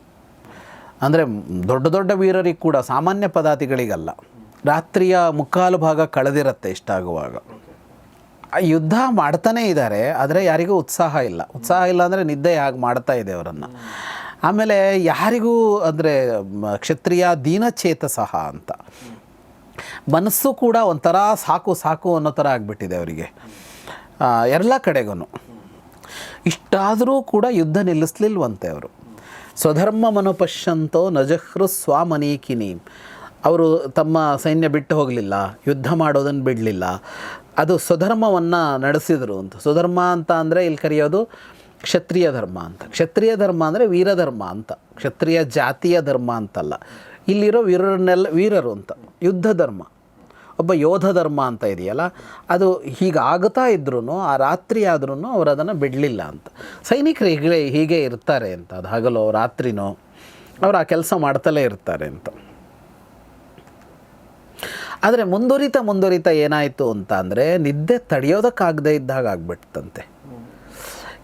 ಅಂದರೆ ದೊಡ್ಡ ದೊಡ್ಡ ವೀರರಿಗೆ ಕೂಡ ಸಾಮಾನ್ಯ ಪದಾತಿಗಳಿಗಲ್ಲ ರಾತ್ರಿಯ ಮುಕ್ಕಾಲು ಭಾಗ ಕಳೆದಿರತ್ತೆ ಆ ಯುದ್ಧ ಮಾಡ್ತಾನೇ ಇದ್ದಾರೆ ಆದರೆ ಯಾರಿಗೂ ಉತ್ಸಾಹ ಇಲ್ಲ. ಉತ್ಸಾಹ ಇಲ್ಲ ಅಂದರೆ ನಿದ್ದೆ ಹಾಗೆ ಮಾಡ್ತಾ ಇದೆ ಅವರನ್ನು. ಆಮೇಲೆ ಯಾರಿಗೂ ಅಂದರೆ ಕ್ಷತ್ರಿಯ ದೀನಚೇತಸಃ ಅಂತ. ಮನಸ್ಸು ಕೂಡ ಒಂಥರ ಸಾಕು ಸಾಕು ಅನ್ನೋ ಥರ ಆಗಿಬಿಟ್ಟಿದೆ ಅವರಿಗೆ. ಎಲ್ಲ ಕಡೆಗೂ ಇಷ್ಟಾದರೂ ಕೂಡ ಯುದ್ಧ ನಿಲ್ಲಿಸ್ಲಿಲ್ವಂತೆ ಅವರು. ಸ್ವಧರ್ಮ ಮನೋಪಶ್ಯಂತೋ ನಜಹ್ರು ಸ್ವಾಮನೀಕಿನಿ. ಅವರು ತಮ್ಮ ಸೈನ್ಯ ಬಿಟ್ಟು ಹೋಗಲಿಲ್ಲ, ಯುದ್ಧ ಮಾಡೋದನ್ನು ಬಿಡಲಿಲ್ಲ. ಅದು ಸ್ವಧರ್ಮವನ್ನು ನಡೆಸಿದರು ಅಂತ. ಸ್ವಧರ್ಮ ಅಂತ ಅಂದರೆ ಇಲ್ಲಿ ಕರೆಯೋದು? ಕ್ಷತ್ರಿಯ ಧರ್ಮ ಅಂತ. ಕ್ಷತ್ರಿಯ ಧರ್ಮ ಅಂದರೆ ವೀರಧರ್ಮ ಅಂತ. ಕ್ಷತ್ರಿಯ ಜಾತಿಯ ಧರ್ಮ ಅಂತಲ್ಲ. ಇಲ್ಲಿರೋ ವೀರರನ್ನೆಲ್ಲ ವೀರರು ಅಂತ. ಯುದ್ಧ ಧರ್ಮ. ಒಬ್ಬ ಯೋಧ ಧರ್ಮ ಅಂತ ಇದೆಯಲ್ಲ, ಅದು ಹೀಗಾಗುತ್ತಾ ಇದ್ರೂ ಆ ರಾತ್ರಿ ಆದ್ರೂ ಅವರು ಅದನ್ನು ಬಿಡಲಿಲ್ಲ ಅಂತ. ಸೈನಿಕರು ಹೀಗೆ ಹೀಗೆ ಇರ್ತಾರೆ ಅಂತ, ಅದು ಹಗಲೋ ರಾತ್ರಿನೋ ಅವರು ಆ ಕೆಲಸ ಮಾಡ್ತಲೇ ಇರ್ತಾರೆ ಅಂತ. ಆದರೆ ಮುಂದುವರಿತ ಮುಂದುವರಿತ ಏನಾಯಿತು ಅಂತ ಅಂದರೆ, ನಿದ್ದೆ ತಡೆಯೋದಕ್ಕಾಗದೇ ಇದ್ದಾಗ ಆಗ್ಬಿಡ್ತಂತೆ.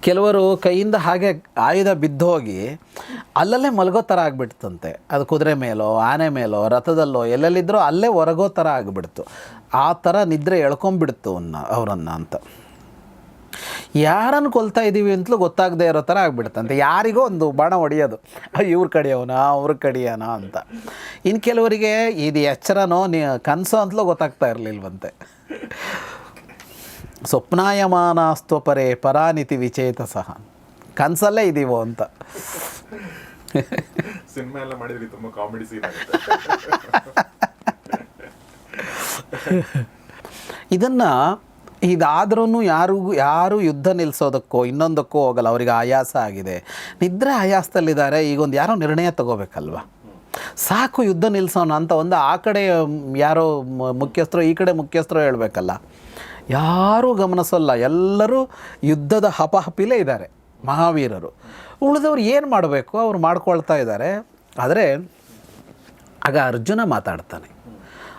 ಕೆಲವರು ಕೈಯಿಂದ ಹಾಗೆ ಆಯುಧ ಬಿದ್ದೋಗಿ ಅಲ್ಲಲ್ಲೇ ಮಲಗೋ ಥರ ಆಗಿಬಿಡ್ತಂತೆ. ಅದು ಕುದುರೆ ಮೇಲೋ, ಆನೆ ಮೇಲೋ, ರಥದಲ್ಲೋ ಎಲ್ಲೆಲ್ಲಿದ್ದರೂ ಅಲ್ಲೇ ಹೊರಗೋ ಥರ ಆಗಿಬಿಡ್ತು. ಆ ಥರ ನಿದ್ರೆ ಎಳ್ಕೊಂಬಿಡ್ತು ಅನ್ನ ಅವರನ್ನು ಅಂತ. ಯಾರನ್ನು ಕೊಲ್ತಾ ಇದ್ದೀವಿ ಅಂತಲೂ ಗೊತ್ತಾಗದೇ ಇರೋ ಥರ ಆಗಿಬಿಡ್ತಂತೆ. ಯಾರಿಗೋ ಒಂದು ಬಾಣ ಹೊಡೆಯೋದು. ಇವ್ರ ಕಡಿಯವನ ಅವ್ರ ಕಡೆಯೋನ ಅಂತ. ಇನ್ನು ಕೆಲವರಿಗೆ ಇದು ಎಚ್ಚರನೋ, ನೀ ಕನಸು ಅಂತಲೂ ಗೊತ್ತಾಗ್ತಾ ಇರಲಿಲ್ವಂತೆ. ಸ್ವಪ್ನಾಯಮಾನಾಸ್ತ್ವಪರೆ ಪರಾನಿತಿ ವಿಚೇತ ಸಹ ಕನಸಲ್ಲೇ ಇದೀವೋ ಅಂತ. ಸಿನಿಮಾ ಎಲ್ಲ ಮಾಡಿದ್ರಿ ತುಂಬಾ ಕಾಮಿಡಿ ಸೀನ್ ಇದನ್ನು ಇದಾದ್ರೂ ಯಾರಿಗೂ ಯಾರು ಯುದ್ಧ ನಿಲ್ಲಿಸೋದಕ್ಕೋ ಇನ್ನೊಂದಕ್ಕೋ ಹೋಗಲ್ಲ. ಅವರಿಗೆ ಆಯಾಸ ಆಗಿದೆ. ನಿದ್ರೆ ಆಯಾಸದಲ್ಲಿದ್ದಾರೆ. ಈಗೊಂದು ಯಾರೋ ನಿರ್ಣಯ ತಗೋಬೇಕಲ್ವ? ಸಾಕು ಯುದ್ಧ ನಿಲ್ಸೋಣ ಅಂತ ಒಂದು ಆ ಕಡೆ ಯಾರೋ ಮುಖ್ಯಸ್ಥರು ಈ ಕಡೆ ಮುಖ್ಯಸ್ಥರು ಹೇಳಬೇಕಲ್ಲ. ಯಾರೂ ಗಮನಿಸಲ್ಲ. ಎಲ್ಲರೂ ಯುದ್ಧದ ಹಪಹಪಿಲೇ ಇದ್ದಾರೆ ಮಹಾವೀರರು. ಉಳಿದವ್ರು ಏನು ಮಾಡಬೇಕು? ಅವ್ರು ಮಾಡ್ಕೊಳ್ತಾ ಇದ್ದಾರೆ. ಆದರೆ ಆಗ ಅರ್ಜುನ ಮಾತಾಡ್ತಾನೆ.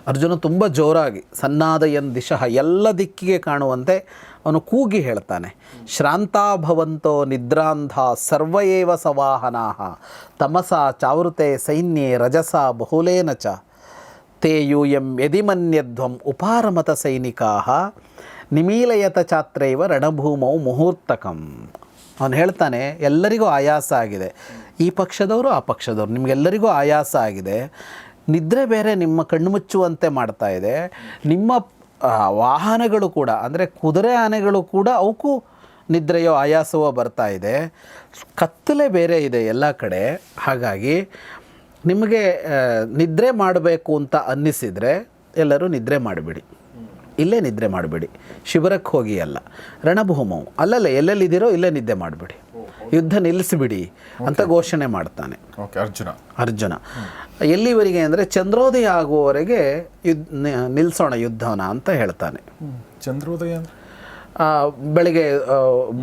ಅರ್ಜುನ ತುಂಬ ಜೋರಾಗಿ ಸನ್ನಾದಯನ್ ದಿಶಃ ಎಲ್ಲ ದಿಕ್ಕಿಗೆ ಕಾಣುವಂತೆ ಅವನು ಕೂಗಿ ಹೇಳ್ತಾನೆ. ಶ್ರಾಂತಾಭವಂತೋ ನಿದ್ರಾಂಧ ಸರ್ವಯೇವ ಸವಾಹನಾ ತಮಸ ಚಾವೃತೆ ಸೈನ್ಯೆ ರಜಸ ಬಹುಲೇನ ಚ. ತೇ ಯೂಯಂ ಯದಿಮನ್ಯಧ್ವಂ ಉಪಾರಮತ ಸೈನಿಕಾ ನಿಮೀಲಯತ ಚಾತ್ರೈವ ರಣಭೂಮೌ ಮುಹೂರ್ತಕಂ. ಅವನು ಹೇಳ್ತಾನೆ, ಎಲ್ಲರಿಗೂ ಆಯಾಸ ಆಗಿದೆ. ಈ ಪಕ್ಷದವರು ಆ ಪಕ್ಷದವರು, ನಿಮಗೆಲ್ಲರಿಗೂ ಆಯಾಸ ಆಗಿದೆ. ನಿದ್ರೆ ಬೇರೆ ನಿಮ್ಮ ಕಣ್ಣು ಮುಚ್ಚುವಂತೆ ಮಾಡ್ತಾ ಇದೆ. ನಿಮ್ಮ ವಾಹನಗಳು ಕೂಡ, ಅಂದರೆ ಕುದುರೆ ಆನೆಗಳು ಕೂಡ ಅವಕ್ಕೂ ನಿದ್ರೆಯೋ ಆಯಾಸವೋ ಬರ್ತಾ ಇದೆ. ಕತ್ತಲೆ ಬೇರೆ ಇದೆ ಎಲ್ಲ ಕಡೆ. ಹಾಗಾಗಿ ನಿಮಗೆ ನಿದ್ರೆ ಮಾಡಬೇಕು ಅಂತ ಅನ್ನಿಸಿದರೆ ಎಲ್ಲರೂ ನಿದ್ರೆ ಮಾಡಿಬಿಡಿ. ಇಲ್ಲೇ ನಿದ್ರೆ ಮಾಡಬೇಡಿ. ಶಿಬಿರಕ್ಕೆ ಹೋಗಿ ಅಲ್ಲ. ರಣಭೂಮವು. ಅಲ್ಲಲ್ಲ ಎಲ್ಲೆಲ್ಲಿದ್ದೀರೋ ಇಲ್ಲೇ ನಿದ್ದೆ ಮಾಡಿಬಿಡಿ. ಯುದ್ಧ ನಿಲ್ಲಿಸಿಬಿಡಿ ಅಂತ ಘೋಷಣೆ ಮಾಡ್ತಾನೆ. ಓಕೆ ಅರ್ಜುನ. ಅರ್ಜುನ. ಎಲ್ಲಿವರೆಗೆ ಅಂದರೆ ಚಂದ್ರೋದಯ ಆಗುವವರೆಗೆ ಯುದ್ಧ ನಿಲ್ಲಿಸೋಣ ಯುದ್ಧವನ್ನ ಅಂತ ಹೇಳ್ತಾನೆ. ಚಂದ್ರೋದಯ ಬೆಳಿಗ್ಗೆ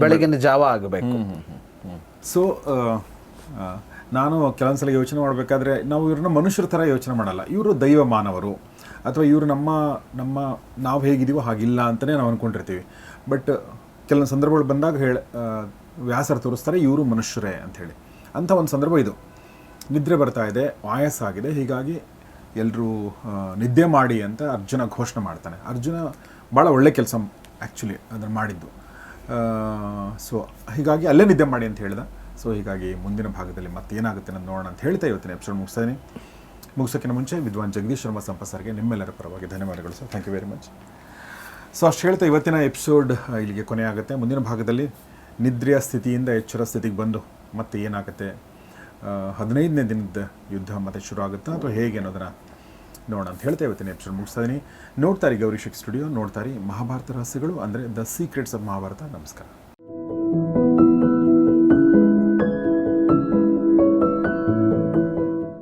ಬೆಳಗಿನ ಜಾವ ಆಗಬೇಕು. ಸೊ ನಾನು ಕೆಲವೊಂದ್ಸಲ ಯೋಚನೆ ಮಾಡಬೇಕಾದ್ರೆ ನಾವು ಇವ್ರನ್ನ ಮನುಷ್ಯರ ಥರ ಯೋಚನೆ ಮಾಡಲ್ಲ. ಇವರು ದೈವ ಮಾನವರು ಅಥವಾ ಇವರು ನಮ್ಮ ನಮ್ಮ ನಾವು ಹೇಗಿದ್ದೀವೋ ಹಾಗಿಲ್ಲ ಅಂತಲೇ ನಾವು ಅಂದ್ಕೊಂಡಿರ್ತೀವಿ ಬಟ್ ಕೆಲವೊಂದು ಸಂದರ್ಭಗಳು ಬಂದಾಗ ಹೇಳ ವ್ಯಾಸರ ತೋರಿಸ್ತಾರೆ, ಇವರು ಮನುಷ್ಯರೇ ಅಂಥೇಳಿ ಅಂಥ ಒಂದು ಸಂದರ್ಭ ಇದು. ನಿದ್ರೆ ಬರ್ತಾ ಇದೆ ಆಗಿದೆ. ಹೀಗಾಗಿ ಎಲ್ಲರೂ ನಿದ್ದೆ ಮಾಡಿ ಅಂತ ಅರ್ಜುನ ಘೋಷಣೆ ಮಾಡ್ತಾನೆ. ಅರ್ಜುನ ಭಾಳ ಒಳ್ಳೆ ಕೆಲಸ ಆ್ಯಕ್ಚುಲಿ ಅದನ್ನು ಮಾಡಿದ್ದು. ಸೊ ಹೀಗಾಗಿ ಅಲ್ಲೇ ನಿದ್ದೆ ಮಾಡಿ ಅಂತ ಹೇಳ್ದ. ಸೊ ಹೀಗಾಗಿ ಮುಂದಿನ ಭಾಗದಲ್ಲಿ ಮತ್ತೇನಾಗುತ್ತೆ ಅನ್ನೋದು ನೋಡೋಣ ಅಂತ ಹೇಳ್ತಾ ಇವತ್ತಿನ ಎಪಿಸೋಡ್ ಮುಗಿಸ್ತೇನೆ. ಮುಗಿಸೋಕ್ಕಿಂತ ಮುಂಚೆ ವಿದ್ವಾನ್ ಜಗದೀಶ್ ಶರ್ಮಾ ಸಂಪತ್ ಸರ್ಗೆ ನಿಮ್ಮೆಲ್ಲರ ಪರವಾಗಿ ಧನ್ಯವಾದಗಳು sir. Thank you very much so ಅಷ್ಟು ಹೇಳ್ತಾ ಇವತ್ತಿನ ಎಪಿಸೋಡ್ ಇಲ್ಲಿಗೆ ಕೊನೆ ಆಗುತ್ತೆ ಮುಂದಿನ ಭಾಗದಲ್ಲಿ ನಿದ್ರೆಯ ಸ್ಥಿತಿಯಿಂದ ಎಚ್ಚರ ಸ್ಥಿತಿಗೆ ಬಂದು ಮತ್ತೆ ಏನಾಗುತ್ತೆ? ಹದಿನೈದನೇ ದಿನದ ಯುದ್ಧ ಮತ್ತೆ ಶುರು ಆಗುತ್ತಾ ಅಥವಾ ಹೇಗೆ ಅನ್ನೋದನ್ನು ನೋಡೋಣ ಅಂತ ಹೇಳ್ತಾ ಇವತ್ತಿನ ಎಪಿಸೋಡ್ ಮುಗಿಸ್ತಾ ಇದ್ದೀನಿ ನೋಡ್ತಾರೆ ಗೌರಿ ಶಿಕ್ ಸ್ಟುಡಿಯೋ ನೋಡ್ತಾರೆ ಮಹಾಭಾರತ ರಹಸ್ಯಗಳು, ಅಂದರೆ ದ ಸೀಕ್ರೆಟ್ಸ್ ಆಫ್ ಮಹಾಭಾರತ ನಮಸ್ಕಾರ.